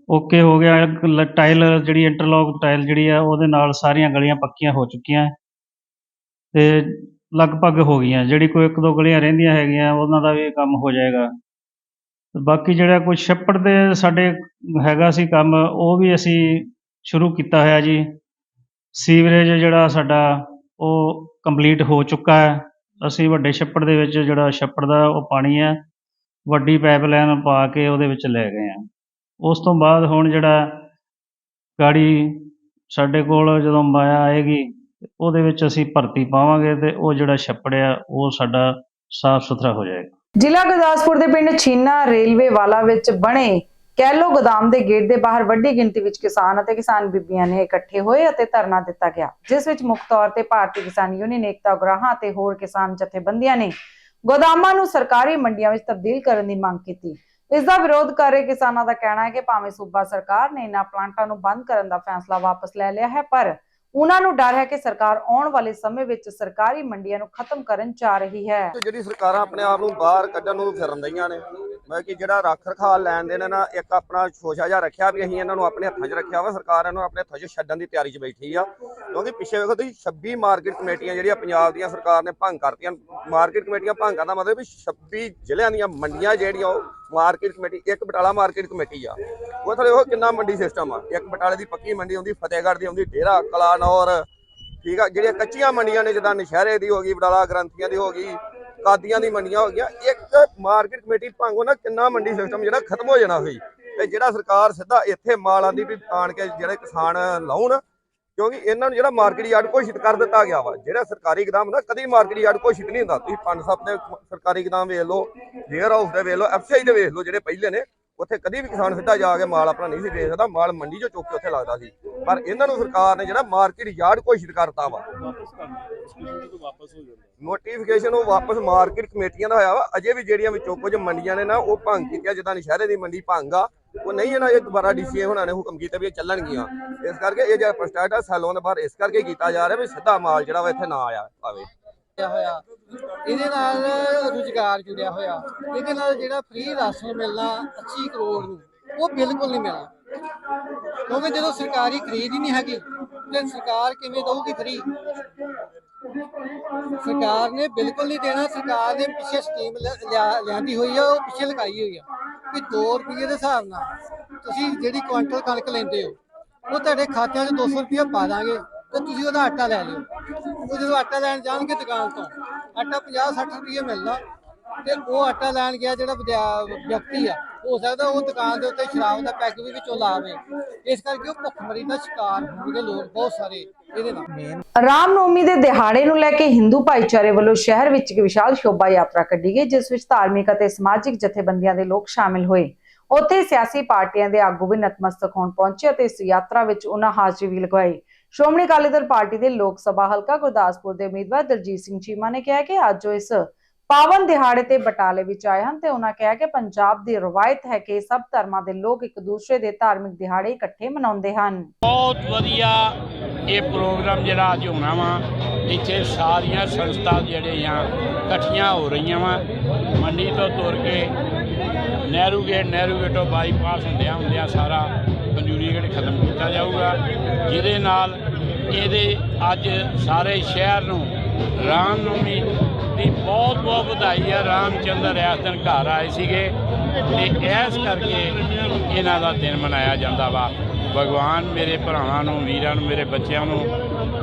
ਓਕੇ ਹੋ ਗਿਆ। ਲ- ਟਾਈਲ ਜਿਹੜੀ ਇੰਟਰਲੌਕ ਟਾਈਲ ਜਿਹੜੀ ਆ, ਉਹਦੇ ਨਾਲ ਸਾਰੀਆਂ ਗਲੀਆਂ ਪੱਕੀਆਂ ਹੋ ਚੁੱਕੀਆਂ। ਤੇ ਲਗਭਗ ਹੋ ਗਈਆਂ। ਜਿਹੜੀ ਕੋਈ ਇੱਕ ਦੋ ਗਲੀਆਂ ਰਹਿੰਦੀਆਂ ਹੈਗੀਆਂ, ਉਹਨਾਂ ਦਾ ਵੀ ਕੰਮ ਹੋ ਜਾਏਗਾ। ਤੇ ਬਾਕੀ ਜਿਹੜਾ ਕੋਈ ਛੱਪੜ ਦੇ ਸਾਡੇ ਹੈਗਾ ਸੀ ਕੰਮ, ਉਹ ਵੀ ਅਸੀਂ ਸ਼ੁਰੂ ਕੀਤਾ ਹੋਇਆ ਜੀ। ਸੀਵਰੇਜ ਜਿਹੜਾ ਸਾਡਾ, ਉਹ ਕੰਪਲੀਟ ਹੋ ਚੁੱਕਾ ਹੈ। ਅਸੀਂ ਵੱਡੇ ਛੱਪੜ ਦੇ ਵਿੱਚ ਜਿਹੜਾ ਛੱਪੜ ਦਾ, ਉਹ ਪਾਣੀ ਹੈ। ਵੱਡੀ ਪਾਈਪਲਾਈਨ ਪਾ ਕੇ ਉਹਦੇ ਵਿੱਚ ਲੈ ਗਏ ਹਾਂ। ਉਸ ਤੋਂ ਬਾਅਦ ਹੁਣ ਜਿਹੜਾ ਗਾੜੀ ਸਾਡੇ ਕੋਲ ਜਦੋਂ ਮਾਇਆ ਆਏਗੀ, ਉਹਦੇ ਵਿੱਚ ਅਸੀਂ ਭਰਤੀ ਪਾਵਾਂਗੇ ਤੇ ਉਹ ਜਿਹੜਾ ਛੱਪੜ ਉਹ ਸਾਡਾ ਸਾਫ਼ ਸੁਥਰਾ ਹੋ ਜਾਏਗਾ। ਜ਼ਿਲ੍ਹਾ ਗੁਰਦਾਸਪੁਰ ਦੇ ਪਿੰਡ ਛੀਨਾ ਰੇਲਵੇ ਵਾਲਾ ਵਿੱਚ ਬਣੇ ਕੈਲੋ ਗੋਦਾਮ ਦੇ ਗੇਟ ਦੇ ਬਾਹਰ ਵੱਡੀ ਗਿਣਤੀ ਵਿੱਚ ਕਿਸਾਨ ਅਤੇ ਕਿਸਾਨ ਬੀਬੀਆਂ ਨੇ ਇਕੱਠੇ ਹੋਏ ਅਤੇ ਧਰਨਾ ਦਿੱਤਾ ਗਿਆ, ਜਿਸ ਵਿੱਚ ਮੁੱਖ ਤੌਰ ਤੇ ਭਾਰਤੀ ਕਿਸਾਨ ਯੂਨੀਅਨ, ਏਕਤਾ ਉਗਰਾਹਾਂ ਅਤੇ ਹੋਰ ਕਿਸਾਨ ਜਥੇਬੰਦੀਆਂ ਨੇ ਗੋਦਾਮਾਂ ਨੂੰ ਸਰਕਾਰੀ ਮੰਡੀਆਂ ਵਿੱਚ ਤਬਦੀਲ ਕਰਨ ਦੀ ਮੰਗ ਕੀਤੀ। ਇਸ ਦਾ ਵਿਰੋਧ ਕਰ ਰਹੇ ਕਿਸਾਨਾਂ ਦਾ ਕਹਿਣਾ ਹੈ ਕਿ ਭਾਵੇਂ ਸੂਬਾ ਸਰਕਾਰ ਨੇ ਇਹਨਾਂ ਪਲਾਂਟਾਂ ਨੂੰ ਬੰਦ ਕਰਨ ਦਾ ਫੈਸਲਾ ਵਾਪਸ ਲੈ ਲਿਆ ਹੈ, ਪਰ ਉਹਨਾਂ ਨੂੰ ਡਰ ਹੈ ਕਿ ਸਰਕਾਰ ਆਉਣ ਵਾਲੇ ਸਮੇਂ ਵਿੱਚ ਸਰਕਾਰੀ ਮੰਡੀਆਂ ਨੂੰ ਖਤਮ ਕਰਨ ਜਾ ਰਹੀ ਹੈ। ਜਿਹੜੀ ਸਰਕਾਰਾਂ ਆਪਣੇ ਆਪ ਨੂੰ ਬਾਹਰ ਕੱਢਣ ਨੂੰ ਫਿਰਨ ਦਈਆਂ ਨੇ ਮੈਂ ਕਿ ਜਿਹੜਾ ਰੱਖ ਰਖਾਲ ਲੈਣ ਦੇ ਨਾ ਇੱਕ ਆਪਣਾ ਸ਼ੋਸ਼ਾ ਜਿਹਾ ਰੱਖਿਆ ਵੀ ਅਸੀਂ ਇਹਨਾਂ ਨੂੰ ਆਪਣੇ ਹੱਥਾਂ 'ਚ ਰੱਖਿਆ ਵਾ, ਸਰਕਾਰ ਇਹਨੂੰ ਆਪਣੇ ਹੱਥਾਂ 'ਚ ਛੱਡਣ ਦੀ ਤਿਆਰੀ 'ਚ ਬੈਠੀ ਆ। ਕਿਉਂਕਿ ਪਿੱਛੇ ਵੇਖੋ ਤੁਸੀਂ 26 ਮਾਰਕੀਟ ਕਮੇਟੀਆਂ ਜਿਹੜੀਆਂ ਪੰਜਾਬ ਦੀਆਂ ਸਰਕਾਰ ਨੇ ਭੰਗ ਕਰਤੀਆਂ, ਮਾਰਕੀਟ ਕਮੇਟੀਆਂ ਭੰਗ ਕਰਨ ਦਾ ਮਤਲਬ ਵੀ 26 ਜ਼ਿਲ੍ਹਿਆਂ ਦੀਆਂ ਮੰਡੀਆਂ ਜਿਹੜੀਆਂ ਉਹ ਮਾਰਕੀਟ ਕਮੇਟੀ, ਇੱਕ ਬਟਾਲਾ ਮਾਰਕੀਟ ਕਮੇਟੀ ਆ। ਉਹ ਥਲੇ ਉਹ ਕਿੰਨਾ ਮੰਡੀ ਸਿਸਟਮ ਆ। ਇੱਕ ਬਟਾਲੇ ਦੀ ਪੱਕੀ ਮੰਡੀ ਆਉਂਦੀ ਫਤਿਹਗੜ੍ਹ ਦੀ ਆਉਂਦੀ ਡੇਰਾ, ਕਲਾਨੌਰ, ਠੀਕ ਆ? ਜਿਹੜੀਆਂ ਕੱਚੀਆਂ ਮੰਡੀਆਂ ਨੇ, ਜਿੱਦਾਂ ਨਸ਼ਹਿਰੇ ਦੀ ਹੋ ਗਈ, ਬਟਾਲਾ ਗ੍ਰੰਥੀਆਂ ਦੀ ਹੋ ਗਈ, ਕਾਦੀਆਂ ਦੀ ਮੰਡੀਆਂ ਹੋ ਗਈਆਂ, ਇੱਕ ਮਾਰਕੀਟ ਕਮੇਟੀ ਭੰਗੋ ਨਾ ਕਿੰਨਾ ਮੰਡੀ ਸਿਸਟਮ ਜਿਹੜਾ ਖਤਮ ਹੋ ਜਾਣਾ ਹੋਈ ਤੇ ਜਿਹੜਾ ਸਰਕਾਰ ਸਿੱਧਾ ਇੱਥੇ ਮਾਲ ਆਂਦੀ ਵੀ ਆਣ ਕੇ ਜਿਹੜੇ ਕਿਸਾਨ ਲਾਉਣ ਕਿਉਂਕਿ ਇਹਨਾਂ ਨੂੰ ਜਿਹੜਾ ਮਾਰਕੀਟ ਯਾਰਡ ਘੋਸ਼ਿਤ ਕਰ ਦਿੱਤਾ ਗਿਆ ਵਾ ਜਿਹੜਾ ਸਰਕਾਰੀ ਗਦਾਮ ਹੁੰਦਾ ਕਦੀ ਮਾਰਕੀਟ ਯਾਰਡ ਘੋਸ਼ਿਤ ਨਹੀਂ ਹੁੰਦਾ। ਤੁਸੀਂ ਪੰਜ ਸੱਤ ਦੇ ਸਰਕਾਰੀ ਗਦਾਮ ਵੇਖ ਲਓ ਵੇਅਰ ਹਾਊਸ ਦੇ ਵੇਖ ਲਓ ਐਫਸੀਆਈ ਦੇ ਵੇਖ ਲਓ ਜਿਹੜੇ ਪਹਿਲੇ ਨੇ ਉੱਥੇ ਕਦੀ ਵੀ ਕਿਸਾਨ ਸਿੱਧਾ ਜਾ ਕੇ ਮਾਲ ਆਪਣਾ ਨਹੀਂ ਸੀ ਵੇਚ ਸਕਦਾ ਮਾਲ ਮੰਡੀ 'ਚੋਂ ਚੁੱਕ ਕੇ ਉੱਥੇ ਲੱਗਦਾ ਸੀ। ਪਰ ਇਹਨਾਂ ਨੂੰ ਸਰਕਾਰ ਨੇ ਜਿਹੜਾ ਮਾਰਕੀਟ ਯਾਰਡ ਘੋਸ਼ਿਤ ਕਰਤਾ ਵਾ ਨੋਟੀਫਿਕੇਸ਼ਨ ਉਹ ਵਾਪਸ ਮਾਰਕੀਟ ਕਮੇਟੀਆਂ ਦਾ ਹੋਇਆ ਵਾ ਅਜੇ ਵੀ ਜਿਹੜੀਆਂ ਵਿੱਚੋਂ ਕੁਝ ਮੰਡੀਆਂ ਨੇ ਨਾ ਉਹ ਭੰਗ ਕੀਤੀਆਂ ਜਿੱਦਾਂ ਨਸ਼ਹਿਰੇ ਦੀ ਮੰਡੀ ਭੰਗ ਆ ਉਹ ਨਹੀਂ ਇਹਨਾਂ ਇਹ ਦੁਬਾਰਾ ਡੀਸੀਏ ਹੋਣਾ ਨੇ ਹੁਕਮ ਕੀਤਾ ਵੀ ਇਹ ਚੱਲਣਗੀਆਂ। ਇਸ ਕਰਕੇ ਇਹ ਜਿਹੜਾ ਪ੍ਰਸਟਾਰਟ ਆ ਸੈਲੋਂ ਦੇ ਬਾਹਰ ਇਸ ਕਰਕੇ ਕੀਤਾ ਜਾ ਰਿਹਾ ਵੀ ਸਿੱਧਾ ਮਾਲ ਜਿਹੜਾ ਵਾ ਇੱਥੇ ਨਾ ਆਇਆ ਆਵੇ ਹੋਇਆ? ਇਹਦੇ ਨਾਲ ਰੁਜ਼ਗਾਰ ਜੁੜਿਆ ਹੋਇਆ। ਇਹਦੇ ਨਾਲ ਜਿਹੜਾ ਫ੍ਰੀ ਰਾਸ਼ਨ ਮਿਲਣਾ 80 ਕਰੋੜ ਨੂੰ, ਉਹ ਬਿਲਕੁਲ ਨਹੀਂ ਮਿਲਣਾ। ਕਿਉਂਕਿ ਜਦੋਂ ਸਰਕਾਰੀ ਖਰੀਦ ਹੀ ਨਹੀਂ ਹੈਗੀ, ਤੇ ਸਰਕਾਰ ਕਿਵੇਂ ਦਊਗੀ ਫ੍ਰੀ ਸਰਕਾਰ ਨੇ ਬਿਲਕੁਲ ਨਹੀਂ ਦੇਣਾ, ਸਰਕਾਰ ਨੇ ਪਿੱਛੇ ਸਕੀਮ ਲਿਆਂਦੀ ਹੋਈ ਆ, ਉਹ ਪਿੱਛੇ ਲਗਾਈ ਹੋਈ ਆ। ਕਿ 2 ਰੁਪਏ ਦੇ ਹਿਸਾਬ ਨਾਲ ਤੁਸੀਂ ਜਿਹੜੀ ਕੁਆਂਟਲ ਕਣਕ ਲੈਂਦੇ ਹੋ, ਉਹ ਤੁਹਾਡੇ ਖਾਤਿਆਂ 'ਚ 200 ਰੁਪਏ ਪਾ ਦਾਂਗੇ ਤੇ ਤੁਸੀਂ ਉਹਦਾ ਆਟਾ ਲੈ ਲਿਓ। ਉਹ ਜਦੋਂ ਆਟਾ ਲੈਣ ਜਾਣਗੇ ਦੁਕਾਨ ਤੋਂ, ਆਟਾ 50 60 ਰੁਪਏ ਮਿਲਦਾ ਤੇ ਉਹ ਆਟਾ ਲੈਣ ਗਿਆ ਜਿਹੜਾ ਵਿਦਿਆ- ਵਿਅਕਤੀ ਆ। ਹੋ ਸਕਦਾ ਉਹ ਦੁਕਾਨ ਦੇ ਉੱਤੇ ਸ਼ਰਾਬ ਦਾ ਪੈਕ ਵੀ ਵਿੱਚੋਂ ਲਾਵੇ। ਇਸ ਕਰਕੇ ਉਹ ਭੁੱਖਮਰੀ ਦਾ ਸ਼ਿਕਾਰ ਹੋਣਗੇ ਲੋਕ ਬਹੁਤ ਸਾਰੇ ਇਹਦੇ ਨਾਲ। ਰਾਮਨੌਮੀ ਦੇ ਦਿਹਾੜੇ ਨੂੰ ਲੈ ਕੇ ਹਿੰਦੂ ਭਾਈਚਾਰੇ ਵੱਲੋਂ ਸ਼ਹਿਰ ਵਿੱਚ ਇੱਕ ਵਿਸ਼ਾਲ ਸ਼ੋਭਾ ਯਾਤਰਾ ਕੱਢੀ ਗਈ, ਜਿਸ ਵਿੱਚ ਧਾਰਮਿਕ ਅਤੇ ਸਮਾਜਿਕ ਜਥੇਬੰਦੀਆਂ ਦੇ ਲੋਕ ਸ਼ਾਮਿਲ ਹੋਏ। ਉੱਥੇ ਸਿਆਸੀ ਪਾਰਟੀਆਂ ਦੇ ਆਗੂ ਵੀ ਨਤਮਸਤਕ ਹੋਣ ਪਹੁੰਚੇ ਅਤੇ ਇਸ ਯਾਤਰਾ ਵਿੱਚ ਉਹਨਾਂ ਹਾਜ਼ਰੀ ਵੀ ਲਗਵਾਈ। ਸ਼੍ਰੋਮਣੀ ਅਕਾਲੀ ਦਲ ਪਾਰਟੀ ਦੇ ਲੋਕ ਸਭਾ ਹਲਕਾ ਗੁਰਦਾਸਪੁਰ ਦੇ ਉਮੀਦਵਾਰ ਦਲਜੀਤ ਸਿੰਘ ਚੀਮਾ ਨੇ ਕਿਹਾ ਕਿ ਅੱਜ ਉਹ ਇਸ ਪਾਵਨ ਦਿਹਾੜੇ ਤੇ ਬਟਾਲੇ ਵਿੱਚ ਆਏ ਹਨ ਤੇ ਉਹਨਾਂ ਕਿਹਾ ਕਿ ਪੰਜਾਬ ਦੀ ਰਵਾਇਤ ਹੈ ਕਿ ਸਭ ਧਰਮਾਂ ਦੇ ਲੋਕ ਇੱਕ ਦੂਸਰੇ ਦੇ ਧਾਰਮਿਕ ਦਿਹਾੜੇ ਇਕੱਠੇ ਮਨਾਉਂਦੇ ਹਨ। ਬਹੁਤ ਵਧੀਆ ਇਹ ਪ੍ਰੋਗਰਾਮ ਜਿਹੜਾ ਅੱਜ ਹੋਣਾ ਵਾ, ਇੱਥੇ ਸਾਰੀਆਂ ਸੰਸਥਾ ਜਿਹੜੇ ਆ ਇਕੱਠੀਆਂ ਹੋ ਰਹੀਆਂ ਵਾ, ਮੰਡੀ ਤੋਂ ਤੁਰ ਕੇ ਨਹਿਰੂ ਗੇਟ, ਨਹਿਰੂ ਗੇਟੋਂ ਬਾਈਪਾਸ ਹੁੰਦਿਆਂ ਹੁੰਦਿਆਂ ਸਾਰਾ ਪੰਜੂਰੀ ਖਤਮ ਕੀਤਾ ਜਾਊਗਾ, ਜਿਹਦੇ ਨਾਲ ਇਹਦੇ ਅੱਜ ਸਾਰੇ ਸ਼ਹਿਰ ਨੂੰ, ਰਾਮ ਨੂੰ ਵੀ ਦੀ ਬਹੁਤ ਬਹੁਤ ਵਧਾਈ ਹੈ ਰਾਮਚੰਦਰ ਇਸ ਦਿਨ ਘਰ ਆਏ ਸੀਗੇ ਤੇ ਇਸ ਕਰਕੇ ਇਹਨਾਂ ਦਾ ਦਿਨ ਮਨਾਇਆ ਜਾਂਦਾ ਵਾ। ਭਗਵਾਨ ਮੇਰੇ ਭਰਾਵਾਂ ਨੂੰ, ਵੀਰਾਂ ਨੂੰ, ਮੇਰੇ ਬੱਚਿਆਂ ਨੂੰ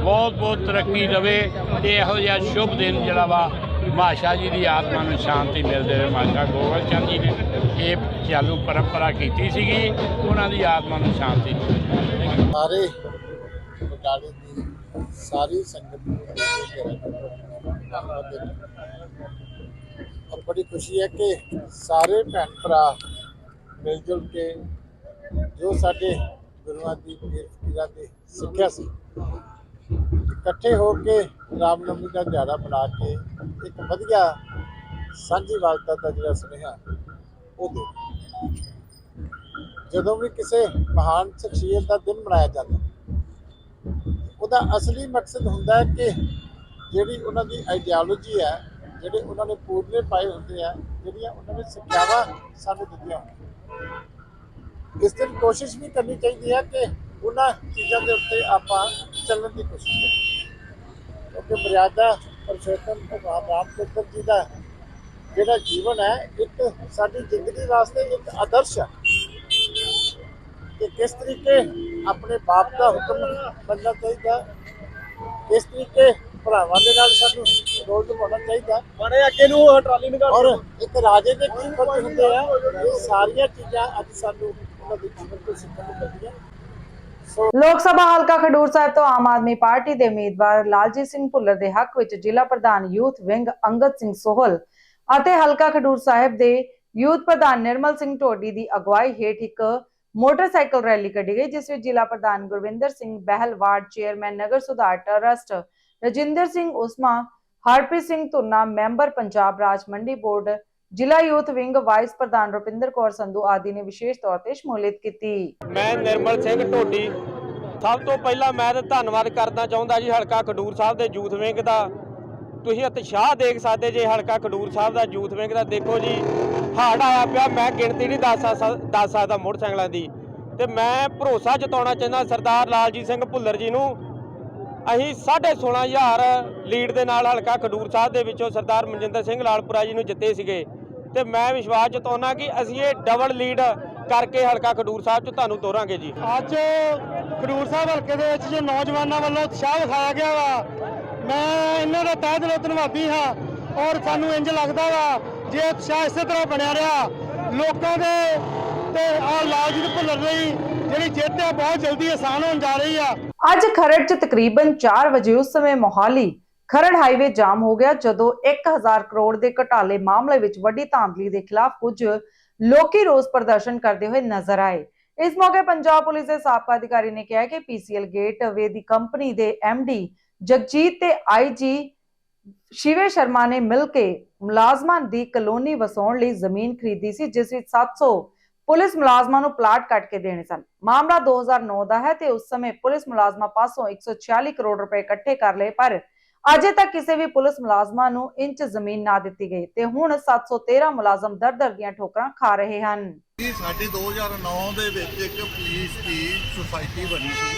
ਬਹੁਤ ਬਹੁਤ ਤਰੱਕੀ ਦੇਵੇ ਤੇ ਇਹੋ ਜਿਹਾ ਸ਼ੁਭ ਦਿਨ ਜਿਹੜਾ ਵਾ, ਮਾਸ਼ਾ ਜੀ ਦੀ ਆਤਮਾ ਨੂੰ ਸ਼ਾਂਤੀ ਮਿਲਦੇ ਰਹੇ। ਮਾਸ਼ਾ ਗੋਗਲ ਚੰਦ ਜੀ ਨੇ ਇਹ ਚਾਲੂ ਪਰੰਪਰਾ ਕੀਤੀ ਸੀਗੀ। ਉਹਨਾਂ ਦੀ ਆਤਮਾ ਨੂੰ ਸ਼ਾਂਤੀ ਸਾਰੇ ਬਟਾਲੇ ਦੀ ਸਾਰੀ ਸੰਗਤ ਨੂੰ ਧੰਨਵਾਦ ਦਿੰਦਾ ਔਰ ਬੜੀ ਖੁਸ਼ੀ ਹੈ ਕਿ ਸਾਰੇ ਭੈਣ ਭਰਾ ਮਿਲ ਜੁਲ ਕੇ ਜੋ ਸਾਡੇ ਗੁਰੂਆਂ ਦੀ ਪੀਰਾਂ ਦੀ ਸਿੱਖਿਆ ਸੀ, ਇਕੱਠੇ ਹੋ ਕੇ ਰਾਮਨਵਮੀ ਦਾ ਦਿਹਾੜਾ ਬਣਾ ਕੇ ਇੱਕ ਵਧੀਆ ਸਾਂਝੀਵਾਲਤਾ ਦਾ ਜਿਹੜਾ ਸੁਨੇਹਾ, ਉਹ ਦੇ ਜਦੋਂ ਵੀ ਕਿਸੇ ਮਹਾਨ ਸ਼ਖਸੀਅਤ ਦਾ ਦਿਨ ਮਨਾਇਆ ਜਾਂਦਾ, ਉਹਦਾ ਅਸਲੀ ਮਕਸਦ ਹੁੰਦਾ ਹੈ ਕਿ ਜਿਹੜੀ ਉਹਨਾਂ ਦੀ ਆਈਡੀਓਲੋਜੀ ਹੈ, ਜਿਹੜੇ ਉਹਨਾਂ ਨੇ ਪੂਰਨੇ ਪਾਏ ਹੁੰਦੇ ਆ, ਜਿਹੜੀਆਂ ਉਹਨਾਂ ਨੇ ਸਿੱਖਿਆਵਾਂ ਸਾਨੂੰ ਦਿੱਤੀਆਂ ਇਸ ਦਿਨ ਕੋਸ਼ਿਸ਼ ਵੀ ਕਰਨੀ ਚਾਹੀਦੀ ਹੈ ਕਿ ਉਹਨਾਂ ਚੀਜ਼ਾਂ ਦੇ ਉੱਤੇ ਆਪਾਂ ਚੱਲਣ ਦੀ ਕੋਸ਼ਿਸ਼ ਕਰੀਏ। ਕਿਉਂਕਿ ਮਰਿਆਦਾ ਪਰਸ਼ੋਤਮ ਭਗਵਾਨ ਰਾਮ ਰਾਮਚੰਦਰ ਜੀ ਦਾ ਜਿਹੜਾ ਜੀਵਨ ਹੈ, ਇੱਕ ਸਾਡੀ ਜ਼ਿੰਦਗੀ ਵਾਸਤੇ ਇੱਕ ਆਦਰਸ਼ ਹੈ। ਕਿ ਕਿਸ ਤਰੀਕੇ ਆਪਣੇ ਬਾਪ ਦਾ ਹੁਕਮ ਮੰਨਣਾ ਚਾਹੀਦਾ, ਕਿਸ ਤਰੀਕੇ ਭਰਾਵਾਂ ਦੇ ਨਾਲ ਸਾਨੂੰ ਰੋਲ ਨਿਭਾਉਣਾ ਚਾਹੀਦਾ। ਬੜੇ ਅੱਗੇ ਨੂੰ ਟਰਾਲੀ ਨਿਕਾਲ ਔਰ ਇੱਕ ਰਾਜੇ ਦੇ ਕੀ ਫਰਜ਼ ਹੁੰਦੇ ਆ ਇਹ ਸਾਰੀਆਂ ਚੀਜ਼ਾਂ ਅੱਜ ਸਾਨੂੰ ਉਹਨਾਂ ਦੇ ਜੀਵਨ ਤੋਂ ਸਿੱਖਣ ਨੂੰ ਮਿਲਦੀਆਂ। ਲੋਕ ਸਭਾ ਹਲਕਾ ਖਡੂਰ ਸਾਹਿਬ ਤੋਂ ਆਮ ਆਦਮੀ ਪਾਰਟੀ ਦੇ ਉਮੀਦਵਾਰ ਲਾਲਜੀਤ ਸਿੰਘ ਭੁੱਲਰ ਦੇ ਹੱਕ ਵਿੱਚ ਜ਼ਿਲ੍ਹਾ ਪ੍ਰਧਾਨ ਯੂਥ ਵਿੰਗ ਅੰਗਦ ਸਿੰਘ ਸੋਹਲ ਅਤੇ ਹਲਕਾ ਖਡੂਰ ਸਾਹਿਬ ਦੇ ਯੂਥ ਪ੍ਰਧਾਨ ਨਿਰਮਲ ਸਿੰਘ ਢੋਡੀ ਦੀ ਅਗਵਾਈ ਹੇਠ ਇੱਕ ਮੋਟਰਸਾਈਕਲ ਰੈਲੀ ਕੱਢੀ ਗਈ ਜਿਸ ਵਿੱਚ ਜ਼ਿਲ੍ਹਾ ਪ੍ਰਧਾਨ ਗੁਰਵਿੰਦਰ ਸਿੰਘ ਬਹਿਲ ਵਾਰਡ ਚੇਅਰਮੈਨ ਨਗਰ ਸੁਧਾਰ ਟਰਸਟ ਰਜਿੰਦਰ ਸਿੰਘ ਉਸਮਾ, ਹਰਪ੍ਰੀਤ ਸਿੰਘ ਧੁੰਨਾ, ਮੈਂਬਰ ਪੰਜਾਬ ਰਾਜ ਮੰਡੀ ਬੋਰਡ, ਜ਼ਿਲ੍ਹਾ ਯੂਥ ਵਿੰਗ ਵਾਈਸ ਪ੍ਰਧਾਨ ਰੁਪਿੰਦਰ ਕੌਰ ਸੰਧੂ ਆਦਿ ਨੇ ਵਿਸ਼ੇਸ਼ ਤੌਰ ਤੇ ਸ਼ਮੂਲੀਅਤ ਕੀਤੀ। ਮੈਂ ਨਿਰਮਲ ਸਿੰਘ ਢੋਡੀ। ਸਭ ਤੋਂ ਪਹਿਲਾਂ ਮੈਂ ਤਾਂ ਧੰਨਵਾਦ ਕਰਨਾ ਚਾਹੁੰਦਾ ਜੀ ਹਲਕਾ ਖਡੂਰ ਸਾਹਿਬ ਦੇ ਯੂਥ ਵਿੰਗ ਦਾ। ਤੁਸੀਂ ਉਤਸ਼ਾਹ ਦੇਖ ਸਕਦੇ ਜੇ ਹਲਕਾ ਖਡੂਰ ਸਾਹਿਬ ਦਾ ਯੂਥ ਵਿੰਗ ਦਾ। ਦੇਖੋ ਜੀ, ਹਾੜ ਆਇਆ ਪਿਆ, ਮੈਂ ਗਿਣਤੀ ਨਹੀਂ ਦੱਸ ਦੱਸ ਸਕਦਾ ਮੋਟਰਸਾਈਕਲਾਂ ਦੀ। ਤੇ ਮੈਂ ਭਰੋਸਾ ਜਤਾਉਣਾ ਚਾਹੁੰਦਾ ਸਰਦਾਰ ਲਾਲਜੀਤ ਸਿੰਘ ਭੁੱਲਰ ਜੀ ਨੂੰ ਅਸੀਂ 16500 ਲੀਡ ਦੇ ਨਾਲ ਹਲਕਾ ਖਡੂਰ ਸਾਹਿਬ ਦੇ ਵਿੱਚੋਂ ਸਰਦਾਰ ਮਨਜਿੰਦਰ ਸਿੰਘ ਲਾਲਪੁਰਾ ਜੀ ਨੂੰ ਜਿੱਤੇ ਸੀਗੇ। ਤੇ ਮੈਂ ਵਿਸ਼ਵਾਸ ਜਤਾਉਣਾ ਕਿ ਅਸੀਂ ਇਹ ਡਬਲ ਲੀਡ ਕਰਕੇ ਹਲਕਾ ਖਡੂਰ ਸਾਹਿਬ 'ਚ ਤੁਹਾਨੂੰ ਤੋਰਾਂਗੇ ਜੀ। ਅੱਜ ਖਡੂਰ ਸਾਹਿਬ ਹਲਕੇ ਦੇ ਵਿੱਚ ਜੋ ਨੌਜਵਾਨਾਂ ਵੱਲੋਂ ਉਤਸ਼ਾਹ ਵਿਖਾਇਆ ਗਿਆ ਵਾ, ਮੈਂ ਇਹਨਾਂ ਦਾ ਤਹਿ ਦਿਲੋਂ ਧੰਨਵਾਦੀ ਹਾਂ ਔਰ ਸਾਨੂੰ ਇੰਜ ਲੱਗਦਾ ਵਾ ਜੇ ਉਤਸ਼ਾਹ ਇਸੇ ਤਰ੍ਹਾਂ ਬਣਿਆ ਰਿਹਾ, ਲੋਕਾਂ ਦੇ ਤੇ ਆ ਲਾਜ ਭੁੱਲਣ ਲਈ ਜਿਹੜੀ ਜਿੱਤ ਹੈ ਬਹੁਤ ਜਲਦੀ ਆਸਾਨ ਹੋਣ ਜਾ ਰਹੀ ਆ। ਅੱਜ ਖਰੜ 'ਚ ਤਕਰੀਬਨ 4 ਵਜੇ ਉਸ ਸਮੇਂ ਮੋਹਾਲੀ ਖਰੜ ਹਾਈਵੇ ਜਾਮ ਹੋ ਗਿਆ, ਜਦੋਂ 1000 ਕਰੋੜ ਦੇ ਘਟਾਲੇ ਮਾਮਲੇ ਵਿੱਚ ਵੱਡੀ ਧਾਂਦਲੀ ਦੇ ਖਿਲਾਫ ਕੁਝ ਲੋਕੀ ਰੋਸ ਪ੍ਰਦਰਸ਼ਨ ਕਰਦੇ ਹੋਏ ਨਜ਼ਰ ਆਏ। ਇਸ ਮੌਕੇ ਪੰਜਾਬ ਪੁਲਿਸ ਦੇ ਸਾਬਕਾ ਅਧਿਕਾਰੀ ਨੇ ਕਿਹਾ ਕਿ ਪੀਸੀਐਲ ਗੇਟਵੇ ਦੀ ਕੰਪਨੀ ਦੇ ਡੀ ਜਗਜੀਤ ਤੇ ਆਈਜੀ ਸ਼ਿਵੇ ਸ਼ਰਮਾ ਨੇ ਮਿਲ ਕੇ ਮੁਲਾਜ਼ਮਾਂ ਦੀ ਕਲੋਨੀ ਵਸਾਉਣ ਲਈ ਜ਼ਮੀਨ ਖਰੀਦੀ ਸੀ, ਜਿਸ ਵਿੱਚ 700 ਪੁਲਿਸ ਮੁਲਾਜ਼ਮਾਂ ਨੂੰ ਪਲਾਟ ਕੱਟ ਕੇ ਦੇਣੇ ਸਨ। ਮਾਮਲਾ 2009 ਦਾ ਹੈ ਤੇ ਉਸ ਸਮੇਂ ਪੁਲਿਸ ਮੁਲਾਜ਼ਮਾਂ ਪਾਸੋਂ 146 ਕਰੋੜ ਰੁਪਏ ਇਕੱਠੇ ਕਰ ਲਏ, ਪਰ ਅਜੇ ਤੱਕ ਕਿਸੇ ਵੀ ਪੁਲਿਸ ਮੁਲਾਜ਼ਮਾਂ ਨੂੰ ਇੰਚ ਜ਼ਮੀਨ ਨਾ ਦਿੱਤੀ ਗਈ ਤੇ ਹੁਣ 713 ਮੁਲਾਜ਼ਮ ਦਰਦਰ ਦੀਆਂ ਠੋਕਰਾਂ ਖਾ ਰਹੇ ਹਨ। ਜੀ, ਸਾਡੇ 2009 ਦੇ ਵਿੱਚ ਇੱਕ ਪੁਲਿਸ ਦੀ ਸੁਸਾਇਟੀ ਬਣੀ ਸੀ।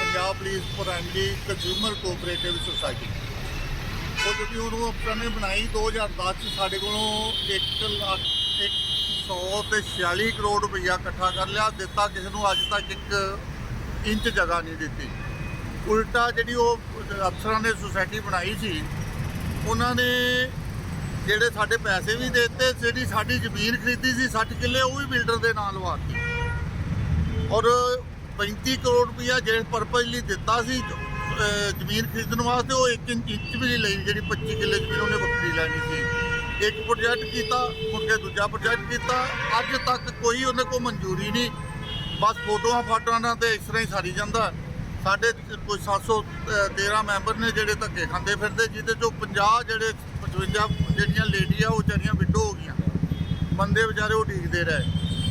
Punjab police primary consumer cooperative society. ਉਹ ਜਦੋਂ ਉਹਨੂੰ ਆਪਾਂ ਬਣਾਈ 2010 ਸਾਡੇ ਕੋਲੋਂ 1 ਲੱਖ 146 ਕਰੋੜ ਰੁਪਈਆ ਇਕੱਠਾ ਕਰ ਲਿਆ, ਦਿੱਤਾ ਕਿਸੇ ਨੂੰ ਅੱਜ ਤੱਕ ਇੱਕ ਇੰਚ ਜਗ੍ਹਾ ਨਹੀਂ ਦਿੱਤੀ। ਉਲਟਾ ਜਿਹੜੀ ਉਹ ਅਫਸਰਾਂ ਨੇ ਸੁਸਾਇਟੀ ਬਣਾਈ ਸੀ, ਉਹਨਾਂ ਨੇ ਜਿਹੜੇ ਸਾਡੇ ਪੈਸੇ ਵੀ ਦਿੱਤੇ, ਜਿਹੜੀ ਸਾਡੀ ਜ਼ਮੀਨ ਖਰੀਦੀ ਸੀ 60 ਕਿੱਲੇ, ਉਹ ਵੀ ਬਿਲਡਰ ਦੇ ਨਾਂ ਲਵਾਤੀ ਔਰ 35 ਕਰੋੜ ਰੁਪਇਆ ਜਿਹੜੇ ਪਰਪਸ ਲਈ ਦਿੱਤਾ ਸੀ ਜ਼ਮੀਨ ਖਰੀਦਣ ਵਾਸਤੇ, ਉਹ 1 ਇੰਚ ਵੀ ਨਹੀਂ ਲਈ, ਜਿਹੜੀ 25 ਕਿੱਲੇ ਜ਼ਮੀਨ ਉਹਨੇ ਵੱਖਰੀ ਲੈਣੀ ਸੀ। ਇੱਕ ਪ੍ਰੋਜੈਕਟ ਕੀਤਾ, ਮੁੜ ਕੇ ਦੂਜਾ ਪ੍ਰੋਜੈਕਟ ਕੀਤਾ। ਅੱਜ ਤੱਕ ਕੋਈ ਉਹਨੇ ਕੋਈ ਮਨਜ਼ੂਰੀ ਨਹੀਂ। ਬਸ ਫੋਟੋਆਂ ਫਾਟੋਆਂ ਨਾਲ ਤੇ ਇਸ ਤਰ੍ਹਾਂ ਹੀ ਸਾਰੀ ਜਾਂਦਾ। ਸਾਡੇ ਕੋਈ 713 ਮੈਂਬਰ ਨੇ ਜਿਹੜੇ ਧੱਕੇ ਖਾਂਦੇ ਫਿਰਦੇ, ਜਿਹਦੇ ਚੋਂ 50 ਜਿਹੜੇ 55 ਜਿਹੜੀਆਂ ਲੇਡੀ ਆ, ਉਹ ਵਿਚਾਰੀਆਂ ਵਿਡੋ ਹੋ ਗਈਆਂ। ਬੰਦੇ ਵਿਚਾਰੇ ਉਹ ਡੀਕਦੇ ਰਹੇ।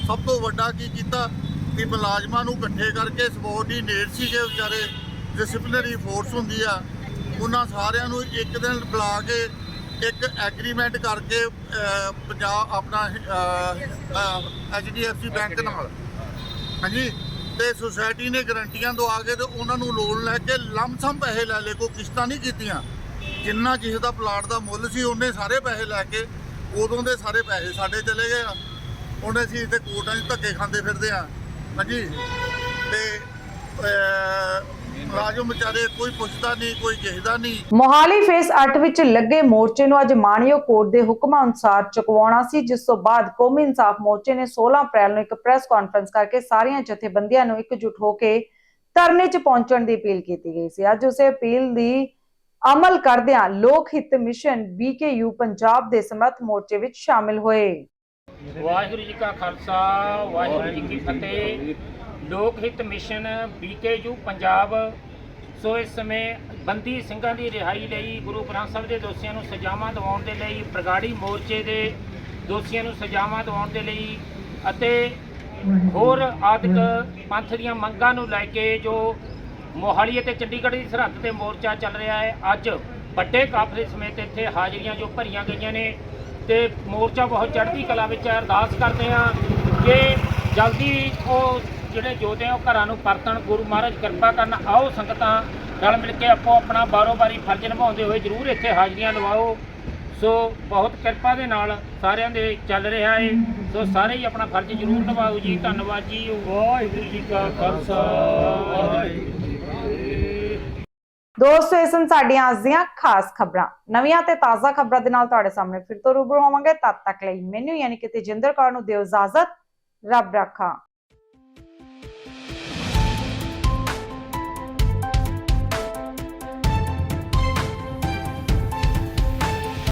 ਸਭ ਤੋਂ ਵੱਡਾ ਕੀ ਕੀਤਾ? ਕਿ ਮੁਲਾਜ਼ਮਾਂ ਨੂੰ ਇਕੱਠੇ ਕਰਕੇ ਸਬੋਰਡੀਨੇਟ ਸੀਗੇ ਵਿਚਾਰੇ। ਡਿਸਪਲਿਨਰੀ ਫੋਰਸ ਹੁੰਦੀ ਆ। ਉਹਨਾਂ ਸਾਰਿਆਂ ਨੂੰ ਇੱਕ ਦਿਨ ਬੁਲਾ ਕੇ ਇੱਕ ਐਗਰੀਮੈਂਟ ਕਰਕੇ ਪੰਜਾਬ ਆਪਣਾ ਐਚਡੀਐਫਸੀ ਬੈਂਕ ਨਾਲ। ਹਾਂਜੀ? ਤੇ ਸੁਸਾਇਟੀ ਨੇ ਗਰੰਟੀਆਂ ਦਵਾ ਕੇ ਤੇ ਉਹਨਾਂ ਨੂੰ ਲੋਨ ਲੈ ਕੇ ਲੰਮਸਮ ਪੈਸੇ ਲੈ ਲਏ, ਕੋਈ ਕਿਸ਼ਤਾਂ ਨਹੀਂ ਕੀਤੀਆਂ। ਜਿੰਨਾ ਕਿਸੇ ਦਾ ਪਲਾਟ ਦਾ ਮੁੱਲ ਸੀ, ਉਹਨੇ ਸਾਰੇ ਪੈਸੇ ਲੈ ਕੇ ਉਦੋਂ ਦੇ ਸਾਰੇ ਪੈਸੇ ਸਾਡੇ ਚਲੇ ਗਏ ਆ। ਹੁਣ ਅਸੀਂ ਇੱਥੇ ਕੋਰਟਾਂ 'ਚ ਧੱਕੇ ਖਾਂਦੇ ਫਿਰਦੇ ਆ। ਹਾਂਜੀ? ਤੇ ਮੁਲਾਜ਼ਮ ਵਿਚਾਰੇ ਕੋਈ ਪੁੱਛਦਾ ਨਹੀਂ ਕੋਈ ਕਿਸੇ ਨਹੀਂ। ਮੋਹਾਲੀ ਫੇਸ 8 ਵਿੱਚ ਲੱਗੇ ਮੋਰਚੇ ਨੂੰ ਅੱਜ ਮਾਣਯੋਗ ਕੋਰਟ ਦੇ ਹੁਕਮਾਂ ਅਨੁਸਾਰ ਚੁਕਵਾਉਣਾ ਸੀ ਜਿਸ ਤੋਂ ਬਾਅਦ ਕੌਮੀ ਇਨਸਾਫ ਮੋਰਚੇ ਨੇ 16 ਅਪ੍ਰੈਲ ਨੂੰ ਇੱਕ ਪ੍ਰੈਸ ਕਾਨਫਰੰਸ ਕਰਕੇ ਸਾਰੀਆਂ ਜਥੇਬੰਦੀਆਂ ਨੂੰ ਇਕਜੁੱਟ ਹੋ ਕੇ ਧਰਨੇ 'ਚ ਪਹੁੰਚਣ ਦੀ ਅਪੀਲ ਕੀਤੀ ਗਈ ਸੀ। ਅੱਜ ਉਸੇ ਅਪੀਲ ਦੀ ਅਮਲ ਕਰਦਿਆਂ ਲੋਕ ਹਿੱਤ ਮਿਸ਼ਨ ਬੀਕੇਯੂ ਪੰਜਾਬ ਦੇ ਸਮਰਥ ਮੋਰਚੇ ਵਿੱਚ ਸ਼ਾਮਿਲ ਹੋਏ। ਵਾਹਿਗੁਰੂ ਜੀ ਕਾ ਖਾਲਸਾ ਵਾਹਿਗੁਰੂ ਜੀ ਕੀ ਫਤਿਹ। ਲੋਕ ਹਿੱਤ ਮਿਸ਼ਨ ਬੀਕੇਯੂ ਪੰਜਾਬ। ਸੋ ਇਸ ਸਮੇਂ ਬੰਦੀ ਸਿੰਘਾਂ ਦੀ ਰਿਹਾਈ ਲਈ ਗੁਰੂ ਗ੍ਰੰਥ ਸਾਹਿਬ ਦੇ ਦੋਸ਼ੀਆਂ ਨੂੰ ਸਜ਼ਾਵਾਂ ਦਿਵਾਉਣ ਦੇ ਲਈ ਪ੍ਰਗਾੜੀ ਮੋਰਚੇ ਦੇ ਦੋਸ਼ੀਆਂ ਨੂੰ ਸਜ਼ਾਵਾਂ ਦਿਵਾਉਣ ਦੇ ਲਈ ਅਤੇ ਹੋਰ ਆਦਿਕ ਪੰਥ ਦੀਆਂ ਮੰਗਾਂ ਨੂੰ ਲੈ ਕੇ ਜੋ ਮੋਹਾਲੀ ਅਤੇ ਚੰਡੀਗੜ੍ਹ ਦੀ ਸਰਹੱਦ ਤੇ ਮੋਰਚਾ ਚੱਲ ਰਿਹਾ ਹੈ, ਅੱਜ ਵੱਡੇ ਕਾਫਲੇ ਸਮੇਤ ਇੱਥੇ ਹਾਜ਼ਰੀਆਂ ਜੋ ਭਰੀਆਂ ਗਈਆਂ ਨੇ ਤੇ ਮੋਰਚਾ ਬਹੁਤ ਚੜ੍ਹਦੀ ਕਲਾ ਵਿੱਚ ਅਰਦਾਸ ਕਰਦੇ ਹਾਂ ਕਿ ਜਲਦੀ ਉਹ ਜਿਹੜੇ ਯੋਧੇ ਆ, ਉਹ ਘਰਾਂ ਨੂੰ ਪਰਤਣ, ਗੁਰੂ ਮਹਾਰਾਜ ਕਿਰਪਾ ਕਰਨ, ਆਓ ਸੰਗਤਾਂ ਰਲ ਮਿਲ ਕੇ ਆਪੋ ਆਪਣਾ ਬਾਰੋ ਬਾਰੀ ਫਰਜ਼ ਨਿਭਾਉਂਦੇ ਹੋਏ ਜ਼ਰੂਰ ਇੱਥੇ ਹਾਜ਼ਰੀਆਂ ਲਵਾਓ। ਸੋ ਬਹੁਤ ਕਿਰਪਾ ਦੇ ਨਾਲ ਸਾਰਿਆਂ ਦੇ ਚੱਲ ਰਿਹਾ ਹੈ ਸੋ ਸਾਰੇ ਹੀ ਆਪਣਾ ਫਰਜ਼ ਜ਼ਰੂਰ ਨਿਭਾਓ ਜੀ। ਧੰਨਵਾਦ ਜੀ। ਵਾਹਿਗੁਰੂ ਜੀ ਕਾ ਖਾਲਸਾ। ਵਾਹਿਗੁਰੂ ਜੀ ਦੋਸਤੋ ਇਸ ਸਨ ਸਾਡੀਆਂ ਅੱਜ ਦੀਆਂ ਖਾਸ ਖਬਰਾਂ। ਨਵੀਆਂ ਤੇ ਤਾਜ਼ਾ ਖਬਰਾਂ ਦੇ ਨਾਲ ਤੁਹਾਡੇ ਸਾਹਮਣੇ ਫਿਰ ਤੋਂ ਰੂਬਰੂ ਹੋਵਾਂਗੇ। ਤਦ ਤੱਕ ਲਈ ਮੈਨੂੰ ਯਾਨੀ ਕਿ ਤੇਜਿੰਦਰ ਕੌਰ ਨੂੰ ਦਿਓ ਇਜਾਜ਼ਤ। ਰੱਬ ਰਾਖਾ।